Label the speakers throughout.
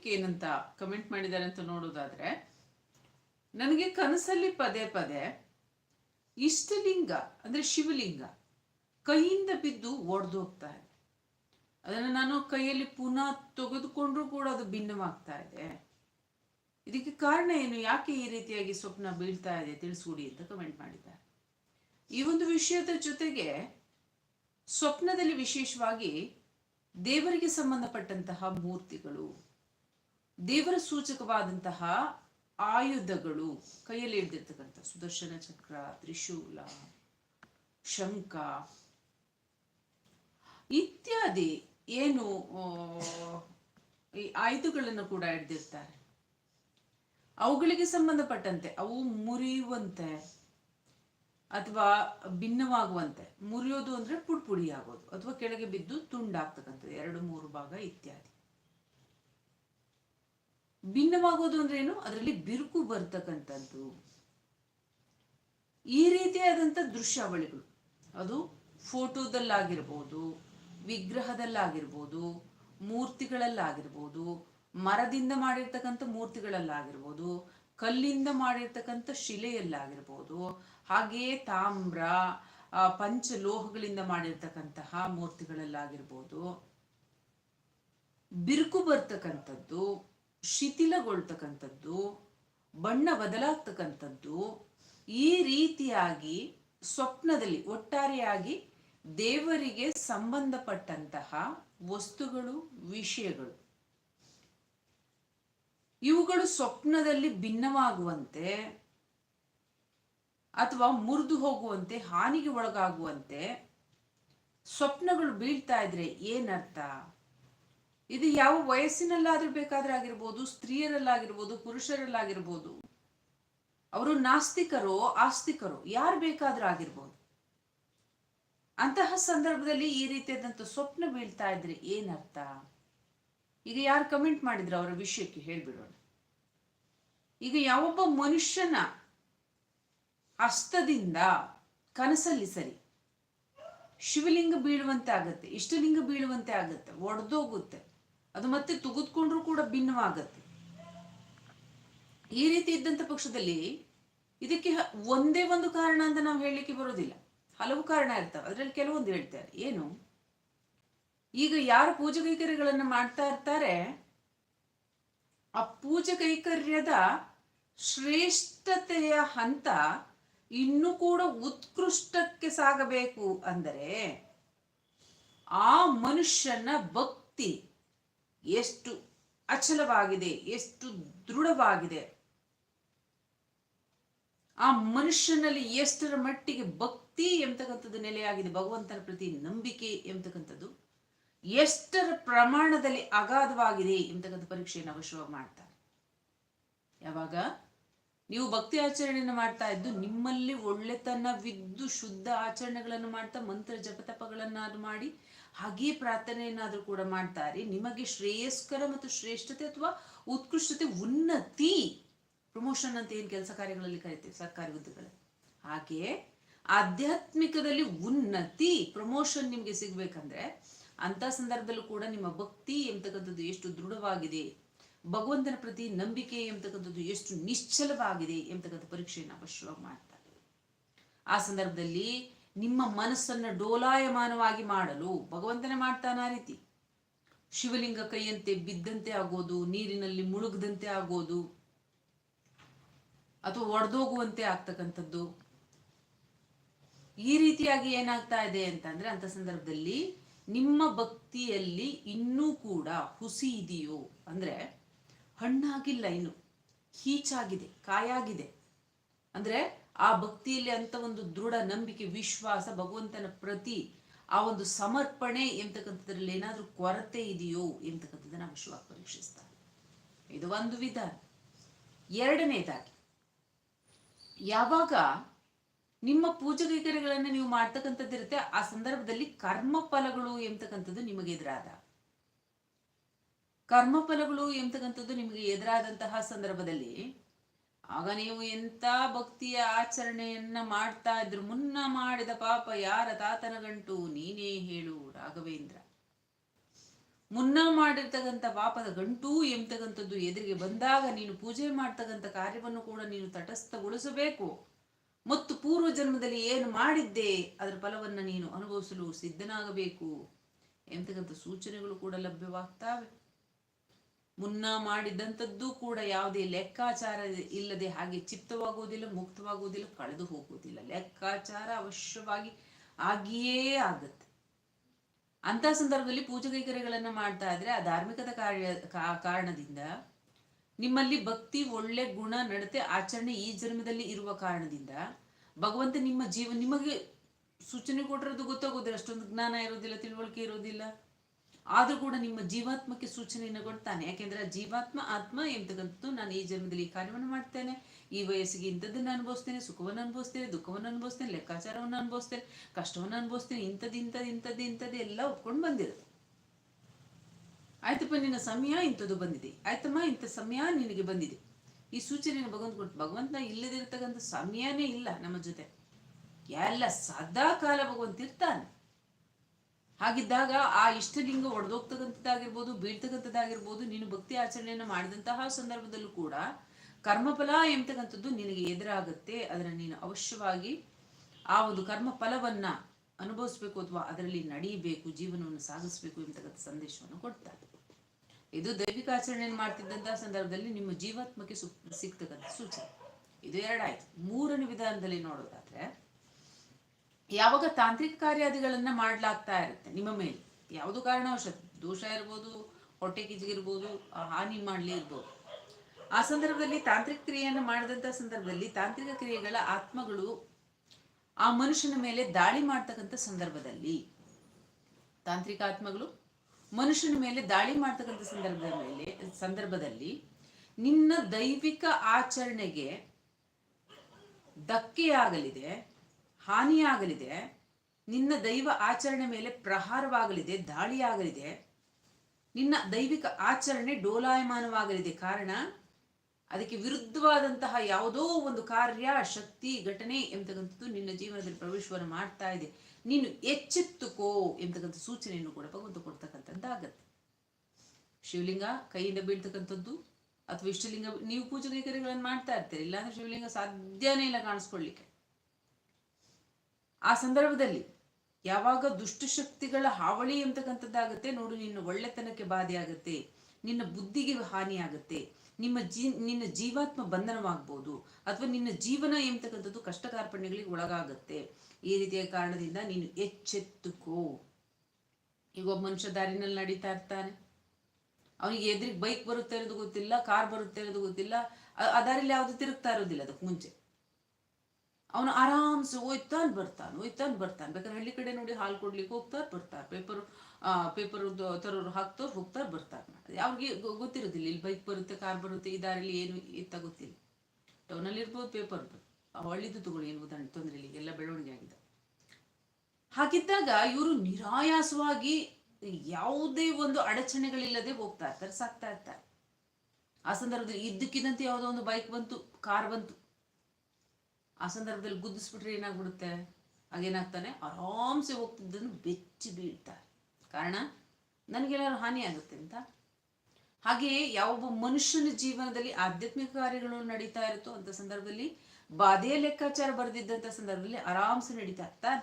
Speaker 1: Topic ಏನಂತ comment ಮಾಡಿದ್ದಾರೆ ಅಂತ ನೋಡೋದಾದ್ರೆ, ನನಗೆ ಕನಸಲ್ಲಿ ಪದೇ ಪದೇ ಇಷ್ಟಲಿಂಗ, ಅಂದ್ರೆ ಶಿವಲಿಂಗ, ಕೈಯಿಂದ ಬಿದ್ದು ಒಡೆದು ಹೋಗ್ತಾ ಇದೆ. ಅದನ್ನು ನಾನು ಕೈಯಲ್ಲಿ ಪುನಃ ತೆಗೆದುಕೊಂಡ್ರೂ ಕೂಡ ಅದು ಭಿನ್ನವಾಗ್ತಾ ಇದೆ. ಇದಕ್ಕೆ ಕಾರಣ ಏನು? ಯಾಕೆ ಈ ರೀತಿಯಾಗಿ ಸ್ವಪ್ನ ಬೀಳ್ತಾ ಇದೆ? ತಿಳಿಸ್ಕೊಡಿ ಅಂತ ಕಮೆಂಟ್ ಮಾಡಿದ್ದಾರೆ. ಈ ಒಂದು ವಿಷಯದ ಜೊತೆಗೆ ಸ್ವಪ್ನದಲ್ಲಿ ವಿಶೇಷವಾಗಿ ದೇವರಿಗೆ ಸಂಬಂಧಪಟ್ಟಂತಹ ಮೂರ್ತಿಗಳು ದೇವರ ಸೂಚಕವಾದಂತಹ ಆಯುಧಗಳು, ಕೈಯಲ್ಲಿ ಹಿಡ್ದಿರ್ತಕ್ಕಂಥ ಸುದರ್ಶನ ಚಕ್ರ, ತ್ರಿಶೂಲ, ಶಂಖ, ಇತ್ಯಾದಿ ಏನು ಈ ಆಯುಧಗಳನ್ನು ಕೂಡ ಹಿಡ್ದಿರ್ತಾರೆ. ಅವುಗಳಿಗೆ ಸಂಬಂಧಪಟ್ಟಂತೆ, ಅವು ಮುರಿಯುವಂತೆ ಅಥವಾ ಭಿನ್ನವಾಗುವಂತೆ, ಮುರಿಯೋದು ಅಂದ್ರೆ ಪುಡಿ ಪುಡಿ ಆಗೋದು ಅಥವಾ ಕೆಳಗೆ ಬಿದ್ದು ತುಂಡಾಗ್ತಕ್ಕಂಥದ್ದು, ಎರಡು ಮೂರು ಭಾಗ ಇತ್ಯಾದಿ. ಭಿನ್ನವಾಗೋದು ಅಂದ್ರೆ ಏನು? ಅದರಲ್ಲಿ ಬಿರುಕು ಬರ್ತಕ್ಕಂಥದ್ದು. ಈ ರೀತಿಯಾದಂಥ ದೃಶ್ಯಾವಳಿಗಳು. ಅದು ಫೋಟೋದಲ್ಲಾಗಿರ್ಬೋದು, ವಿಗ್ರಹದಲ್ಲಾಗಿರ್ಬೋದು, ಮೂರ್ತಿಗಳಲ್ಲಾಗಿರ್ಬೋದು, ಮರದಿಂದ ಮಾಡಿರ್ತಕ್ಕಂಥ ಮೂರ್ತಿಗಳಲ್ಲಾಗಿರ್ಬೋದು, ಕಲ್ಲಿಂದ ಮಾಡಿರ್ತಕ್ಕಂಥ ಶಿಲೆಯಲ್ಲಾಗಿರ್ಬೋದು ಹಾಗೆಯೇ ತಾಮ್ರ ಪಂಚಲೋಹಗಳಿಂದ ಮಾಡಿರ್ತಕ್ಕಂತಹ ಮೂರ್ತಿಗಳಲ್ಲಾಗಿರ್ಬೋದು. ಬಿರುಕು ಬರ್ತಕ್ಕಂಥದ್ದು. ಶಿಥಿಲಗೊಳ್ತಕ್ಕಂಥದ್ದು, ಬಣ್ಣ ಬದಲಾಗ್ತಕ್ಕಂಥದ್ದು, ಈ ರೀತಿಯಾಗಿ ಸ್ವಪ್ನದಲ್ಲಿ ಒಟ್ಟಾರೆಯಾಗಿ ದೇವರಿಗೆ ಸಂಬಂಧಪಟ್ಟಂತಹ ವಸ್ತುಗಳು, ವಿಷಯಗಳು. ಇವುಗಳು ಸ್ವಪ್ನದಲ್ಲಿ ಭಿನ್ನವಾಗುವಂತೆ ಅಥವಾ ಮುರಿದು ಹೋಗುವಂತೆ, ಹಾನಿಗೆ ಒಳಗಾಗುವಂತೆ ಸ್ವಪ್ನಗಳು ಬೀಳ್ತಾ ಇದ್ರೆ ಏನರ್ಥ? ಇದು ಯಾವ ವಯಸ್ಸಿನಲ್ಲಾದ್ರೂ ಬೇಕಾದ್ರೆ ಆಗಿರ್ಬೋದು ಸ್ತ್ರೀಯರಲ್ಲಾಗಿರ್ಬೋದು, ಪುರುಷರಲ್ಲಾಗಿರ್ಬೋದು. ಅವರು ನಾಸ್ತಿಕರೋ, ಆಸ್ತಿಕರೋ, ಯಾರು ಬೇಕಾದ್ರೂ ಆಗಿರ್ಬೋದು ಅಂತಹ ಸಂದರ್ಭದಲ್ಲಿ ಈ ರೀತಿಯಾದಂಥ ಸ್ವಪ್ನ ಬೀಳ್ತಾ ಇದ್ರೆ ಏನರ್ಥ? ಈಗ ಯಾರು ಕಮೆಂಟ್ ಮಾಡಿದ್ರು ಅವರ ವಿಷಯಕ್ಕೆ ಹೇಳ್ಬಿಡೋಣ. ಈಗ ಯಾವೊಬ್ಬ ಮನುಷ್ಯನ ಹಸ್ತದಿಂದ ಕನಸಲ್ಲಿ ಸರಿ, ಶಿವಲಿಂಗ ಬೀಳುವಂತೆ ಆಗುತ್ತೆ, ಇಷ್ಟಲಿಂಗ ಬೀಳುವಂತೆ ಆಗುತ್ತೆ, ಒಡೆದೋಗುತ್ತೆ ಅದು ಮತ್ತೆ ತೆಗೆದುಕೊಂಡ್ರೂ ಕೂಡ ಭಿನ್ನವಾಗತ್ತೆ. ಈ ರೀತಿ ಇದ್ದಂತ ಪಕ್ಷದಲ್ಲಿ ಇದಕ್ಕೆ ಒಂದೇ ಒಂದು ಕಾರಣ ಅಂತ ನಾವು ಹೇಳಲಿಕ್ಕೆ ಬರೋದಿಲ್ಲ ಹಲವು ಕಾರಣ ಇರ್ತವೆ. ಅದರಲ್ಲಿ ಕೆಲವೊಂದು ಹೇಳ್ತಾರೆ. ಏನು? ಈಗ ಯಾರು ಪೂಜೆ ಕೈಕರ್ಯಗಳನ್ನು ಮಾಡ್ತಾ ಇರ್ತಾರೆ, ಆ ಪೂಜೆ ಕೈಕರ್ಯದ ಶ್ರೇಷ್ಠತೆಯ ಹಂತ ಇನ್ನೂ ಕೂಡ ಉತ್ಕೃಷ್ಟಕ್ಕೆ ಸಾಗಬೇಕು ಅಂದರೆ ಆ ಮನುಷ್ಯನ ಭಕ್ತಿ. ಎಷ್ಟು ಅಚಲವಾಗಿದೆ, ಎಷ್ಟು ದೃಢವಾಗಿದೆ. ಆ ಮನುಷ್ಯನಲ್ಲಿ ಎಷ್ಟರ ಮಟ್ಟಿಗೆ ಭಕ್ತಿ ಎಂತಕ್ಕಂಥದ್ದು ನೆಲೆಯಾಗಿದೆ, ಭಗವಂತನ ಪ್ರತಿ ನಂಬಿಕೆ ಎಂತಕ್ಕಂಥದ್ದು, ಎಷ್ಟರ ಪ್ರಮಾಣದಲ್ಲಿ ಅಗಾಧವಾಗಿದೆ ಎಂತಕ್ಕಂಥ ಪರೀಕ್ಷೆಯನ್ನು ಅವಶ್ಯವಾಗಿ ಮಾಡ್ತಾರೆ. ಯಾವಾಗ? ನೀವು ಭಕ್ತಿ ಆಚರಣೆಯನ್ನು ಮಾಡ್ತಾ ಇದ್ದು ನಿಮ್ಮಲ್ಲಿ ಒಳ್ಳೆತನವಿದ್ದು ಶುದ್ಧ ಆಚರಣೆಗಳನ್ನು ಮಾಡ್ತಾ, ಮಂತ್ರ ಜಪತಪಗಳನ್ನಾದ್ರೂ ಮಾಡಿ ಹಾಗೆಯೇ ಪ್ರಾರ್ಥನೆಯನ್ನಾದರೂ ಕೂಡ ಮಾಡ್ತಾರೆ. ನಿಮಗೆ ಶ್ರೇಯಸ್ಕರ ಮತ್ತು ಶ್ರೇಷ್ಠತೆ ಅಥವಾ ಉತ್ಕೃಷ್ಟತೆ ಉನ್ನತಿ ಪ್ರಮೋಷನ್ ಅಂತ ಏನು ಕೆಲಸ ಕಾರ್ಯಗಳಲ್ಲಿ ಕರಿತೀವಿ ಸರ್ಕಾರಿ ಹುದ್ದೆಗಳಲ್ಲಿ? ಹಾಗೆಯೇ ಆಧ್ಯಾತ್ಮಿಕದಲ್ಲಿ ಉನ್ನತಿ, ಪ್ರಮೋಷನ್ ನಿಮಗೆ ಸಿಗ್ಬೇಕಂದ್ರೆ ಅಂತ ಸಂದರ್ಭದಲ್ಲೂ ಕೂಡ ನಿಮ್ಮ ಭಕ್ತಿ ಎಂತಕ್ಕಂಥದ್ದು ಎಷ್ಟು ದೃಢವಾಗಿದೆ, ಭಗವಂತನ ಪ್ರತಿ ನಂಬಿಕೆ ಎಂತಕ್ಕಂಥದ್ದು ಎಷ್ಟು ನಿಶ್ಚಲವಾಗಿದೆ ಎಂತಕ್ಕಂಥ ಪರೀಕ್ಷೆಯನ್ನು ಅವಶ್ಯವಾಗಿ ಮಾಡ್ತಾರೆ. ಆ ಸಂದರ್ಭದಲ್ಲಿ ನಿಮ್ಮ ಮನಸ್ಸನ್ನು ಡೋಲಾಯಮಾನವಾಗಿ ಮಾಡಲು ಭಗವಂತನೇ ಮಾಡ್ತಾನ ರೀತಿ. ಶಿವಲಿಂಗ ಕೈಯಂತೆ ಬಿದ್ದಂತೆ ಆಗೋದು, ನೀರಿನಲ್ಲಿ ಮುಳುಗದಂತೆ ಆಗೋದು, ಅಥವಾ ಒಡೆದೋಗುವಂತೆ ಆಗ್ತಕ್ಕಂಥದ್ದು. ಈ ರೀತಿಯಾಗಿ ಏನಾಗ್ತಾ ಇದೆ ಅಂತಂದ್ರೆ ಅಂತ ಸಂದರ್ಭದಲ್ಲಿ ನಿಮ್ಮ ಭಕ್ತಿಯಲ್ಲಿ ಇನ್ನೂ ಕೂಡ ಹುಸಿ ಇದೆಯೋ ಅಂದ್ರೆ ಹಣ್ಣಾಗಿಲ್ಲ ಇನ್ನು, ಹೀಚಾಗಿದೆ, ಕಾಯಾಗಿದೆ. ಅಂದ್ರೆ ಆ ಭಕ್ತಿಯಲ್ಲಿ ಅಂತ ಒಂದು ದೃಢ ನಂಬಿಕೆ, ವಿಶ್ವಾಸ, ಭಗವಂತನ ಪ್ರತಿ ಆ ಒಂದು ಸಮರ್ಪಣೆ ಎಂತಕ್ಕಂಥದ್ರಲ್ಲಿ ಏನಾದರೂ ಕೊರತೆ ಇದೆಯೋ ಎಂತಕ್ಕಂಥದ್ದನ್ನ ವಿಶ್ವಾಸ ಪರೀಕ್ಷಿಸ್ತಾರೆ. ಇದು ಒಂದು ವಿಧಾನ. ಎರಡನೇದಾಗಿ, ಯಾವಾಗ ನಿಮ್ಮ ಪೂಜೆ ಕೈಕರ್ಯಗಳನ್ನು ನೀವು ಮಾಡ್ತಕ್ಕಂಥದ್ದು ಇರುತ್ತೆ, ಆ ಸಂದರ್ಭದಲ್ಲಿ ಕರ್ಮ ಫಲಗಳು ಎಂಬತಕ್ಕಂಥದ್ದು ನಿಮಗೆ ಎದುರಾದ. ಕರ್ಮ ಫಲಗಳು ಎಂಬತಕ್ಕಂಥದ್ದು ನಿಮಗೆ ಎದುರಾದಂತಹ ಸಂದರ್ಭದಲ್ಲಿ ಆಗ ನೀವು ಎಂಥ ಭಕ್ತಿಯ ಆಚರಣೆಯನ್ನ ಮಾಡ್ತಾ ಇದ್ರು? ಮುನ್ನ ಮಾಡಿದ ಪಾಪ ಯಾರ ತಾತನ ಗಂಟು ನೀನೇ ಹೇಳು ರಾಘವೇಂದ್ರ. ಮುನ್ನ ಮಾಡಿರ್ತಕ್ಕಂಥ ಪಾಪದ ಗಂಟು ಎಂಬತಕ್ಕಂಥದ್ದು ಎದುರಿಗೆ ಬಂದಾಗ ನೀನು ಪೂಜೆ ಮಾಡ್ತಕ್ಕಂಥ ಕಾರ್ಯವನ್ನು ಕೂಡ ನೀನು ತಟಸ್ಥಗೊಳಿಸಬೇಕು. ಮತ್ತು ಪೂರ್ವ ಜನ್ಮದಲ್ಲಿ ಏನು ಮಾಡಿದ್ದೆ? ಅದರ ಫಲವನ್ನು ನೀನು ಅನುಭವಿಸಲು ಸಿದ್ಧನಾಗಬೇಕು. ಎಂತಕ್ಕಂಥ ಸೂಚನೆಗಳು ಕೂಡ ಲಭ್ಯವಾಗ್ತವೆ. ಮುನ್ನ ಮಾಡಿದಂಥದ್ದು ಕೂಡ ಯಾವುದೇ ಲೆಕ್ಕಾಚಾರ ಇಲ್ಲದೆ ಹಾಗೆ ಚಿತ್ತವಾಗುವುದಿಲ್ಲ, ಮುಕ್ತವಾಗುವುದಿಲ್ಲ, ಕಳೆದು ಹೋಗುವುದಿಲ್ಲ. ಲೆಕ್ಕಾಚಾರ ಅವಶ್ಯವಾಗಿ ಆಗಿಯೇ ಆಗುತ್ತೆ. ಅಂತ ಸಂದರ್ಭದಲ್ಲಿ ಪೂಜೆ ಕೈಕರ್ಯಗಳನ್ನ ಮಾಡ್ತಾ ಇದ್ರೆ ಆ ಧಾರ್ಮಿಕದ ಕಾರ್ಯ ಕಾರಣದಿಂದ ನಿಮ್ಮಲ್ಲಿ ಭಕ್ತಿ, ಒಳ್ಳೆ ಗುಣ, ನಡತೆ, ಆಚರಣೆ ಈ ಜನ್ಮದಲ್ಲಿ ಇರುವ ಕಾರಣದಿಂದ ಭಗವಂತ ನಿಮ್ಮ ಜೀವ, ನಿಮಗೆ ಸೂಚನೆ ಕೊಟ್ಟಿರೋದು ಗೊತ್ತಾಗೋದಿಲ್ಲ, ಅಷ್ಟೊಂದು ಜ್ಞಾನ ಇರೋದಿಲ್ಲ, ತಿಳುವಳಿಕೆ ಇರೋದಿಲ್ಲ. ಆದ್ರೂ ಕೂಡ ನಿಮ್ಮ ಜೀವಾತ್ಮಕ್ಕೆ ಸೂಚನೆಯನ್ನು ಕೊಡ್ತಾನೆ. ಯಾಕೆಂದ್ರೆ ಜೀವಾತ್ಮ, ಆತ್ಮ ಎಂತಕ್ಕಂಥದ್ದು ನಾನು ಈ ಜನ್ಮದಲ್ಲಿ ಈ ಕಾರ್ಯವನ್ನು ಮಾಡ್ತೇನೆ. ಈ ವಯಸ್ಸಿಗೆ ಇಂಥದ್ದನ್ನು ಅನುಭವಿಸ್ತೇನೆ, ಸುಖವನ್ನು ಅನುಭವಿಸ್ತೇನೆ, ದುಃಖವನ್ನು ಅನುಭವಿಸ್ತೇನೆ, ಲೆಕ್ಕಾಚಾರವನ್ನು ಅನುಭವಿಸ್ತೇನೆ, ಕಷ್ಟವನ್ನು ಅನುಭವಿಸ್ತೇನೆ, ಇಂಥದ್ದು ಇಂಥದ್ದು ಇಂಥದ್ದು ಇಂಥದ್ದು ಎಲ್ಲ ಒಪ್ಕೊಂಡು ಬಂದಿರೋದು. ಆಯ್ತಪ್ಪ, ನಿನ್ನ ಸಮಯ ಇಂಥದ್ದು ಬಂದಿದೆ. ಆಯ್ತಮ್ಮ, ಇಂಥ ಸಮಯ ನಿನಗೆ ಬಂದಿದೆ. ಈ ಸೂಚನೆಯನ್ನು ಭಗವಂತ ಕೊಟ್ಟು ಭಗವಂತ ಇಲ್ಲದಿರ್ತಕ್ಕಂಥ ಸಮಯನೇ ಇಲ್ಲ ನಮ್ಮ ಜೊತೆ. ಎಲ್ಲ ಸದಾ ಕಾಲ ಭಗವಂತ ಇರ್ತಾನೆ. ಹಾಗಿದ್ದಾಗ ಆ ಇಷ್ಟಲಿಂಗ ಒಡೆದೋಗ್ತಕ್ಕಂಥದ್ದಾಗಿರ್ಬೋದು, ಬೀಳ್ತಕ್ಕಂಥದ್ದಾಗಿರ್ಬೋದು, ನೀನು ಭಕ್ತಿ ಆಚರಣೆಯನ್ನು ಮಾಡಿದಂತಹ ಸಂದರ್ಭದಲ್ಲೂ ಕೂಡ ಕರ್ಮಫಲ ಎಂಬತಕ್ಕಂಥದ್ದು ನಿನಗೆ ಎದುರಾಗುತ್ತೆ. ಅದನ್ನು ನೀನು ಅವಶ್ಯವಾಗಿ ಆ ಒಂದು ಕರ್ಮ ಫಲವನ್ನ ಅನುಭವಿಸ್ಬೇಕು ಅಥವಾ ಅದರಲ್ಲಿ ನಡೀಬೇಕು ಜೀವನವನ್ನು ಸಾಗಿಸ್ಬೇಕು ಎಂಬತಕ್ಕಂಥ ಸಂದೇಶವನ್ನು ಕೊಡ್ತಾರೆ. ಇದು ದೈವಿಕ ಆಚರಣೆಯನ್ನು ಮಾಡ್ತಿದ್ದಂತಹ ಸಂದರ್ಭದಲ್ಲಿ ನಿಮ್ಮ ಜೀವಾತ್ಮಕ್ಕೆ ಸಿಗ್ತಕ್ಕಂಥ ಸೂಚನೆ. ಇದು ಎರಡಾಯ್ತು. ಮೂರನೇ ವಿಧಾನದಲ್ಲಿ ನೋಡೋದಾದ್ರೆ ಯಾವಾಗ ತಾಂತ್ರಿಕ ಕಾರ್ಯಾದಿಗಳನ್ನ ಮಾಡ್ಲಾಗ್ತಾ ಇರುತ್ತೆ ನಿಮ್ಮ ಮೇಲೆ? ಯಾವುದು ಕಾರಣವಶ ದೋಷ ಇರ್ಬೋದು, ಹೊಟ್ಟೆ ಕಿಜಿಗಿರ್ಬೋದು ಹಾನಿ ಮಾಡ್ಲಿ ಇರ್ಬೋದು. ಆ ಸಂದರ್ಭದಲ್ಲಿ ತಾಂತ್ರಿಕ ಕ್ರಿಯೆಯನ್ನು ಮಾಡಿದಂಥ ಸಂದರ್ಭದಲ್ಲಿ ತಾಂತ್ರಿಕ ಕ್ರಿಯೆಗಳ ಆತ್ಮಗಳು ಆ ಮನುಷ್ಯನ ಮೇಲೆ ದಾಳಿ ಮಾಡ್ತಕ್ಕಂಥ ಸಂದರ್ಭದಲ್ಲಿ. ತಾಂತ್ರಿಕ ಆತ್ಮಗಳು ಮನುಷ್ಯನ ಮೇಲೆ ದಾಳಿ ಮಾಡ್ತಕ್ಕಂಥ ಸಂದರ್ಭದ ಮೇಲೆ, ಸಂದರ್ಭದಲ್ಲಿ ನಿನ್ನ ದೈವಿಕ ಆಚರಣೆಗೆ ಧಕ್ಕೆಯಾಗಲಿದೆ. ಹಾನಿಯಾಗಲಿದೆ, ನಿನ್ನ ದೈವ ಆಚರಣೆ ಮೇಲೆ ಪ್ರಹಾರವಾಗಲಿದೆ, ದಾಳಿಯಾಗಲಿದೆ, ನಿನ್ನ ದೈವಿಕ ಆಚರಣೆ ಡೋಲಾಯಮಾನವಾಗಲಿದೆ ಕಾರಣ ಅದಕ್ಕೆ ವಿರುದ್ಧವಾದಂತಹ ಯಾವುದೋ ಒಂದು ಕಾರ್ಯ, ಶಕ್ತಿ, ಘಟನೆ ಎಂತಕ್ಕಂಥದ್ದು ನಿನ್ನ ಜೀವನದಲ್ಲಿ ಪ್ರವೇಶವನ್ನು ಮಾಡ್ತಾ ಇದೆ. ನೀನು ಎಚ್ಚೆತ್ತುಕೋ ಎಂತಕ್ಕಂಥ ಸೂಚನೆಯನ್ನು ಕೂಡ ಭಗವಂತ ಕೊಡ್ತಕ್ಕಂಥದ್ದಾಗತ್ತೆ ಶಿವಲಿಂಗ ಕೈಯಿಂದ ಬೀಳ್ತಕ್ಕಂಥದ್ದು ಅಥವಾ ಇಷ್ಟಲಿಂಗ, ನೀವು ಪೂಜೆ ಕೈಕರ್ಯಗಳನ್ನು ಮಾಡ್ತಾ ಇರ್ತೀರಿ, ಇಲ್ಲಾಂದ್ರೆ ಶಿವಲಿಂಗ ಸಾಧ್ಯನೇ ಇಲ್ಲ ಕಾಣಿಸ್ಕೊಳ್ಳಿಕ್ಕೆ. ಆ ಸಂದರ್ಭದಲ್ಲಿ ಯಾವಾಗ ದುಷ್ಟಶಕ್ತಿಗಳ ಹಾವಳಿ ಎಂತಕ್ಕಂಥದ್ದಾಗುತ್ತೆ ನೋಡು ನಿನ್ನ ಒಳ್ಳೆತನಕ್ಕೆ ಬಾಧೆ ಆಗುತ್ತೆ ನಿನ್ನ ಬುದ್ಧಿಗೆ ಹಾನಿ ಆಗುತ್ತೆ ನಿಮ್ಮ ಜೀ, ನಿನ್ನ ಜೀವಾತ್ಮ ಬಂಧನವಾಗ್ಬೋದು, ಅಥವಾ ನಿನ್ನ ಜೀವನ ಎಂಬತಕ್ಕಂಥದ್ದು ಕಷ್ಟ ಕಾರ್ಪಣ್ಯಗಳಿಗೆ ಒಳಗಾಗುತ್ತೆ. ಈ ರೀತಿಯ ಕಾರಣದಿಂದ ನೀನು ಎಚ್ಚೆತ್ತುಕೋ. ಈಗ ಒಬ್ಬ ಮನುಷ್ಯ ದಾರಿನಲ್ಲಿ ನಡೀತಾ ಇರ್ತಾನೆ. ಅವನಿಗೆ ಎದುರಿಗೆ ಬೈಕ್ ಬರುತ್ತೆ ಅನ್ನೋದು ಗೊತ್ತಿಲ್ಲ, ಕಾರ್ ಬರುತ್ತೆ ಅನ್ನೋದು ಗೊತ್ತಿಲ್ಲ. ಆ ದಾರಿಲಿ ಯಾವುದು ತಿರುಗ್ತಾ ಇರೋದಿಲ್ಲ, ಅದಕ್ಕೆ ಮುಂಚೆ. ಅವನು ಆರಾಮ್ಸೆ ಒಯ್ತಾನೆ ಬರ್ತಾನೆ ಒಯ್ತಾನೆ ಬರ್ತಾನೆ. ಬೇಕಾದ್ರೆ ಹಳ್ಳಿ ಕಡೆ ನೋಡಿ ಹಾಲು ಕೊಡ್ಲಿಕ್ಕೆ ಹೋಗ್ತಾರೆ, ಬರ್ತಾರೆ. ಪೇಪರ್ ಪೇಪರ್ ತರೋರು ಹಾಕ್ತವ್ರು ಹೋಗ್ತಾರೆ, ಬರ್ತಾರೆ. ಅವ್ರಿಗೆ ಗೊತ್ತಿರೋದಿಲ್ಲ. ಇಲ್ಲಿ ಬೈಕ್ ಬರುತ್ತೆ, ಕಾರ್ ಬರುತ್ತೆ, ಈ ದಾರಿಲಿ ಏನು ಇತ್ತ ಗೊತ್ತಿಲ್ಲ. ಟೌನಲ್ಲಿ ಇರ್ಬೋದು, ಪೇಪರ್ ಹಳ್ಳಿದು ತಗೊಳ್ಳಿ ಏನು ತೊಂದರೆ ಇಲ್ಲ. ಎಲ್ಲ ಬೆಳವಣಿಗೆ ಆಗಿದೆ. ಹಾಗಿದ್ದಾಗ ಇವರು ನಿರಾಯಾಸವಾಗಿ ಯಾವುದೇ ಒಂದು ಅಡಚಣೆಗಳಿಲ್ಲದೆ ಹೋಗ್ತಾ ಇರ್ತಾರೆ, ಸಾಕ್ತಾ ಇರ್ತಾರೆ. ಆ ಸಂದರ್ಭದಲ್ಲಿ ಇದ್ದಕ್ಕಿದ್ದಂತೆ ಯಾವುದೋ ಒಂದು ಬೈಕ್ ಬಂತು, ಕಾರ್ ಬಂತು. ಆ ಸಂದರ್ಭದಲ್ಲಿ ಗುದ್ದಿಸ್ಬಿಟ್ರೆ ಏನಾಗ್ಬಿಡುತ್ತೆ? ಹಾಗೇನಾಗ್ತಾನೆ? ಆರಾಮ್ಸೆ ಹೋಗ್ತಿದ್ದನ್ನು ಬೆಚ್ಚಿ ಬೀಳ್ತಾರೆ. ಕಾರಣ, ನನಗೆಲ್ಲರೂ ಹಾನಿ ಆಗುತ್ತೆ ಅಂತ. ಹಾಗೆಯೇ ಯಾವೊಬ್ಬ ಮನುಷ್ಯನ ಜೀವನದಲ್ಲಿ ಆಧ್ಯಾತ್ಮಿಕ ಕಾರ್ಯಗಳು ನಡೀತಾ ಇರುತ್ತೋ ಅಂತ ಸಂದರ್ಭದಲ್ಲಿ, ಬಾಧೆಯ ಲೆಕ್ಕಾಚಾರ ಬರೆದಿದ್ದಂಥ ಸಂದರ್ಭದಲ್ಲಿ ಆರಾಮ್ಸೆ ನಡೀತಾ ಇರ್ತಾರೆ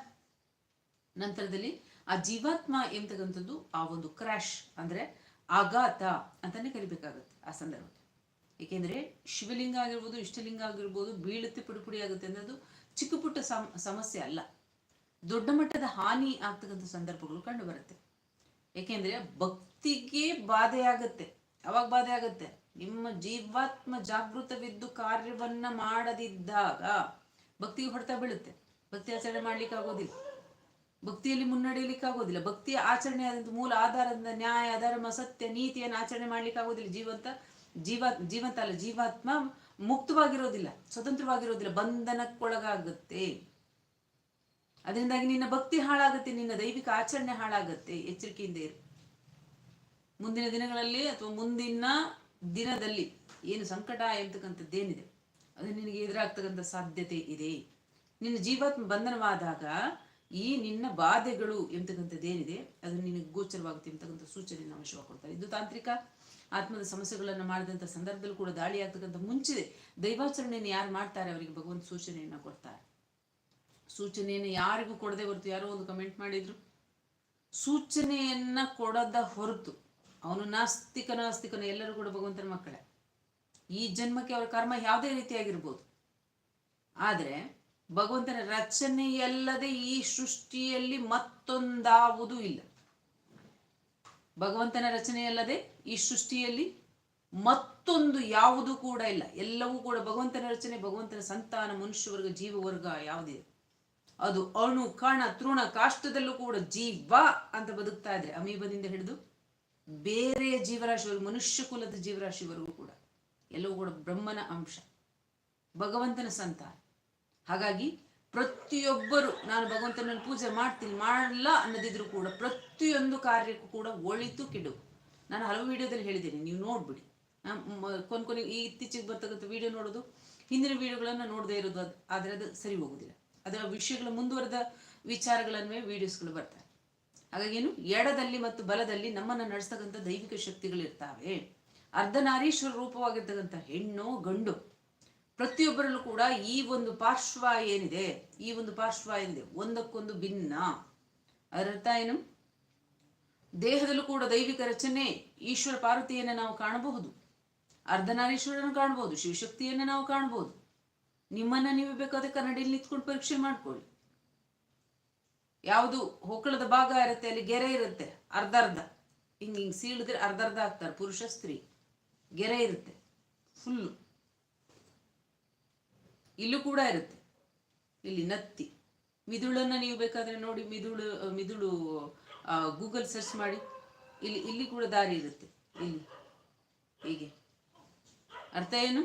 Speaker 1: ನಂತರದಲ್ಲಿ ಆ ಜೀವಾತ್ಮ ಎಂತಕ್ಕಂಥದ್ದು ಆ ಒಂದು ಕ್ರಾಶ್ ಅಂದ್ರೆ ಆಘಾತ ಅಂತಾನೆ ಕರಿಬೇಕಾಗುತ್ತೆ ಆ ಸಂದರ್ಭ ಏಕೆಂದ್ರೆ ಶಿವಲಿಂಗ ಆಗಿರ್ಬೋದು, ಇಷ್ಟಲಿಂಗ ಆಗಿರ್ಬೋದು, ಬೀಳುತ್ತೆ ಪುಡಿ ಪುಡಿ ಆಗುತ್ತೆ ಅನ್ನೋದು ಚಿಕ್ಕ ಪುಟ್ಟ ಸಮಸ್ಯೆ ಅಲ್ಲ. ದೊಡ್ಡ ಮಟ್ಟದ ಹಾನಿ ಆಗ್ತಕ್ಕಂಥ ಸಂದರ್ಭಗಳು ಕಂಡು ಬರುತ್ತೆ. ಏಕೆಂದ್ರೆ ಭಕ್ತಿಗೆ ಬಾಧೆ ಆಗತ್ತೆ. ಅವಾಗ ಬಾಧೆ ಆಗತ್ತೆ? ನಿಮ್ಮ ಜೀವಾತ್ಮ ಜಾಗೃತವಿದ್ದು ಕಾರ್ಯವನ್ನ ಮಾಡದಿದ್ದಾಗ ಭಕ್ತಿಗೆ ಹೊಡೆತ ಬೀಳುತ್ತೆ. ಭಕ್ತಿ ಆಚರಣೆ ಮಾಡ್ಲಿಕ್ಕೆ ಆಗೋದಿಲ್ಲ. ಭಕ್ತಿಯಲ್ಲಿ ಮುನ್ನಡೆಯಲಿಕ್ಕೆ ಆಗೋದಿಲ್ಲ. ಭಕ್ತಿಯ ಆಚರಣೆ ಆದಂತ ಮೂಲ ಆಧಾರದಿಂದ ನ್ಯಾಯ, ಧರ್ಮ, ಸತ್ಯ, ನೀತಿಯನ್ನು ಆಚರಣೆ ಮಾಡ್ಲಿಕ್ಕೆ ಆಗೋದಿಲ್ಲ. ಜೀವಂತ ಜೀವ, ಜೀವಂತ ಅಲ್ಲ, ಜೀವಾತ್ಮ ಮುಕ್ತವಾಗಿರೋದಿಲ್ಲ, ಸ್ವತಂತ್ರವಾಗಿರೋದಿಲ್ಲ, ಬಂಧನಕ್ಕೊಳಗಾಗುತ್ತೆ. ಅದರಿಂದಾಗಿ ನಿನ್ನ ಭಕ್ತಿ ಹಾಳಾಗುತ್ತೆ, ನಿನ್ನ ದೈವಿಕ ಆಚರಣೆ ಹಾಳಾಗುತ್ತೆ, ಎಚ್ಚರಿಕೆಯಿಂದ ಇರು. ಮುಂದಿನ ದಿನಗಳಲ್ಲಿ ಅಥವಾ ಮುಂದಿನ ದಿನದಲ್ಲಿ ಏನು ಸಂಕಟ ಎಂತಕ್ಕಂಥದ್ದೇನಿದೆ ಅದು ನಿನಗೆ ಎದುರಾಗ್ತಕ್ಕಂಥ ಸಾಧ್ಯತೆ ಇದೆ. ನಿನ್ನ ಜೀವಾತ್ಮ ಬಂಧನವಾದಾಗ ಈ ನಿನ್ನ ಬಾಧೆಗಳು ಎಂತಕ್ಕಂಥದ್ದೇನಿದೆ ಅದು ನಿನಗೆ ಗೋಚರವಾಗುತ್ತೆ ಎಂತಕ್ಕಂಥ ಸೂಚನೆ ನಾವು ಕೊಡ್ತಾರೆ. ಇದು ತಾಂತ್ರಿಕ ಆತ್ಮದ ಸಮಸ್ಯೆಗಳನ್ನು ಮಾಡಿದಂಥ ಸಂದರ್ಭದಲ್ಲಿ ಕೂಡ ದಾಳಿ ಆಗ್ತಕ್ಕಂಥ ಮುಂಚಿದೆ ದೈವಾಚರಣೆಯನ್ನು ಯಾರು ಮಾಡ್ತಾರೆ ಅವರಿಗೆ ಭಗವಂತ ಸೂಚನೆಯನ್ನು ಕೊಡ್ತಾರೆ. ಸೂಚನೆಯನ್ನು ಯಾರಿಗೂ ಕೊಡದೆ ಹೊರತು ಯಾರೋ ಒಂದು ಕಮೆಂಟ್ ಮಾಡಿದ್ರು. ಸೂಚನೆಯನ್ನ ಕೊಡದ ಹೊರತು ಅವನು ನಾಸ್ತಿಕ ನಾಸ್ತಿಕನ ಎಲ್ಲರೂ ಕೂಡ ಭಗವಂತನ ಮಕ್ಕಳೇ. ಈ ಜನ್ಮಕ್ಕೆ ಅವರ ಕರ್ಮ ಯಾವುದೇ ರೀತಿಯಾಗಿರ್ಬೋದು. ಆದರೆ ಭಗವಂತನ ರಚನೆಯಲ್ಲದೆ ಈ ಸೃಷ್ಟಿಯಲ್ಲಿ ಮತ್ತೊಂದಾವುದೂ ಇಲ್ಲ. ಭಗವಂತನ ರಚನೆಯಲ್ಲದೆ ಈ ಸೃಷ್ಟಿಯಲ್ಲಿ ಮತ್ತೊಂದು ಯಾವುದು ಕೂಡ ಇಲ್ಲ. ಎಲ್ಲವೂ ಕೂಡ ಭಗವಂತನ ರಚನೆ, ಭಗವಂತನ ಸಂತಾನ, ಮನುಷ್ಯವರ್ಗ, ಜೀವವರ್ಗ ಯಾವುದಿದೆ ಅದು ಅಣು, ಕಣ, ತೃಣ, ಕಾಷ್ಟದಲ್ಲೂ ಕೂಡ ಜೀವ ಅಂತ ಬದುಕ್ತಾ ಇದ್ರೆ ಅಮೀಬದಿಂದ ಹಿಡಿದು ಬೇರೆ ಜೀವರಾಶಿವರೆಗೂ, ಮನುಷ್ಯ ಕುಲದ ಜೀವರಾಶಿವರೆಗೂ ಕೂಡ ಎಲ್ಲವೂ ಕೂಡ ಬ್ರಹ್ಮನ ಅಂಶ, ಭಗವಂತನ ಸಂತಾನ. ಹಾಗಾಗಿ ಪ್ರತಿಯೊಬ್ಬರು, ನಾನು ಭಗವಂತನನ್ನು ಪೂಜೆ ಮಾಡ್ತೀನಿ ಮಾಡಲ್ಲ ಅನ್ನೋದಿದ್ರು ಕೂಡ ಪ್ರತಿಯೊಂದು ಕಾರ್ಯಕ್ಕೂ ಕೂಡ ಒಳಿತು ಕೆಡು. ನಾನು ಹಲವು ವಿಡಿಯೋದಲ್ಲಿ ಹೇಳಿದ್ದೀನಿ, ನೀವು ನೋಡ್ಬಿಡಿ. ಕೊನ್ ಕೊನೆ ಈ ಇತ್ತೀಚೆಗೆ ಬರ್ತಕ್ಕಂಥ ವಿಡಿಯೋ ನೋಡೋದು, ಹಿಂದಿನ ವಿಡಿಯೋಗಳನ್ನು ನೋಡದೇ ಇರೋದು ಅದು, ಆದರೆ ಅದು ಸರಿ ಹೋಗೋದಿಲ್ಲ. ಅದರ ವಿಷಯಗಳ ಮುಂದುವರೆದ ವಿಚಾರಗಳನ್ನೇ ವಿಡಿಯೋಸ್ಗಳು ಹಾಗಾಗಿ ಏನು ಎಡದಲ್ಲಿ ಮತ್ತು ಬಲದಲ್ಲಿ ನಮ್ಮನ್ನು ನಡೆಸ್ತಕ್ಕಂಥ ದೈವಿಕ ಶಕ್ತಿಗಳಿರ್ತಾವೆ. ಅರ್ಧನಾರೀಶ್ವರ ರೂಪವಾಗಿರ್ತಕ್ಕಂಥ ಹೆಣ್ಣು, ಗಂಡು. ಪ್ರತಿಯೊಬ್ಬರಲ್ಲೂ ಕೂಡ ಈ ಒಂದು ಪಾರ್ಶ್ವ ಏನಿದೆ, ಈ ಒಂದು ಪಾರ್ಶ್ವ ಏನಿದೆ, ಒಂದಕ್ಕೊಂದು ಭಿನ್ನ. ಅದರರ್ಥ ಏನು? ದೇಹದಲ್ಲೂ ಕೂಡ ದೈವಿಕ ರಚನೆ ಈಶ್ವರ ಪಾರ್ವತಿಯನ್ನು ನಾವು ಕಾಣಬಹುದು. ಅರ್ಧನಾರೀಶ್ವರನ್ನು ಕಾಣಬಹುದು, ಶಿವಶಕ್ತಿಯನ್ನು ನಾವು ಕಾಣಬಹುದು. ನಿಮ್ಮನ್ನ ನೀವು ಬೇಕಾದ್ರೆ ಕನ್ನಡಿಯಲ್ಲಿ ನಿಂತ್ಕೊಂಡು ಪರೀಕ್ಷೆ ಮಾಡ್ಕೊಳ್ಳಿ. ಯಾವುದು ಹೊಕ್ಕಳದ ಭಾಗ ಇರುತ್ತೆ, ಅಲ್ಲಿ ಗೆರೆ ಇರುತ್ತೆ, ಅರ್ಧ ಅರ್ಧ. ಹಿಂಗ್ ಹಿಂಗ್ ಸೀಳಿದ್ರೆ ಅರ್ಧ ಅರ್ಧ ಆಗ್ತಾರೆ, ಪುರುಷ ಸ್ತ್ರೀ. ಗೆರೆ ಇರುತ್ತೆ ಫುಲ್ಲು ಇಲ್ಲೂ ಕೂಡ ಇರುತ್ತೆ. ಇಲ್ಲಿ ನತ್ತಿ. ಮಿದುಳನ್ನ ನೀವು ಬೇಕಾದ್ರೆ ನೋಡಿ, ಮಿದುಳು ಮಿದುಳು ಗೂಗಲ್ ಸರ್ಚ್ ಮಾಡಿ. ಇಲ್ಲಿ ಇಲ್ಲಿ ಕೂಡ ದಾರಿ ಇರುತ್ತೆ. ಇಲ್ಲಿ. ಹೀಗೆ. ಅರ್ಥ ಏನು?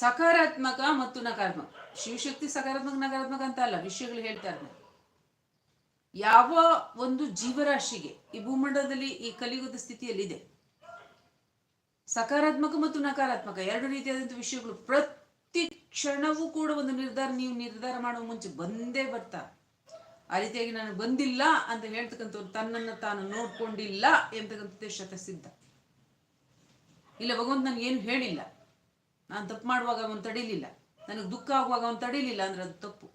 Speaker 1: ಸಕಾರಾತ್ಮಕ ಮತ್ತು ನಕಾರಾತ್ಮಕ. ಶಿವಶಕ್ತಿ ಸಕಾರಾತ್ಮಕ, ನಕಾರಾತ್ಮಕ ಅಂತ ಅಲ್ಲ, ವಿಷಯಗಳು ಹೇಳ್ತಾ ಇರ್ತಾರೆ ಯಾವ ಒಂದು ಜೀವರಾಶಿಗೆ ಈ ಭೂಮಂಡಲದಲ್ಲಿ ಈ ಕಲಿಯುಗದ ಸ್ಥಿತಿಯಲ್ಲಿದೆ ಸಕಾರಾತ್ಮಕ ಮತ್ತು ನಕಾರಾತ್ಮಕ ಎರಡು ರೀತಿಯಾದಂಥ ವಿಷಯಗಳು ಪ್ರತಿ ಕ್ಷಣವೂ ಕೂಡ ಒಂದು ನಿರ್ಧಾರ ನೀವು ನಿರ್ಧಾರ ಮಾಡುವ ಮುಂಚೆ ಬಂದೇ ಬರ್ತಾ ಆ ರೀತಿಯಾಗಿ ನಾನು ಬಂದಿಲ್ಲ ಅಂತ ಹೇಳ್ತಕ್ಕಂಥವ್ರು ತನ್ನನ್ನು ತಾನು ನೋಡ್ಕೊಂಡಿಲ್ಲ ಎಂತಕ್ಕಂಥದ್ದೇ ಶತಸಿದ್ಧ. ಇಲ್ಲ, ಭಗವಂತ ನನಗೆ ಏನು ಹೇಳಿಲ್ಲ. ನಾನು ತಪ್ಪು ಮಾಡುವಾಗ ಅವನು ತಡೀಲಿಲ್ಲ. ನನಗೆ ದುಃಖ ಆಗುವಾಗ ಅವನು ತಡೀಲಿಲ್ಲ ಅಂದ್ರೆ ಅದು ತಪ್ಪು.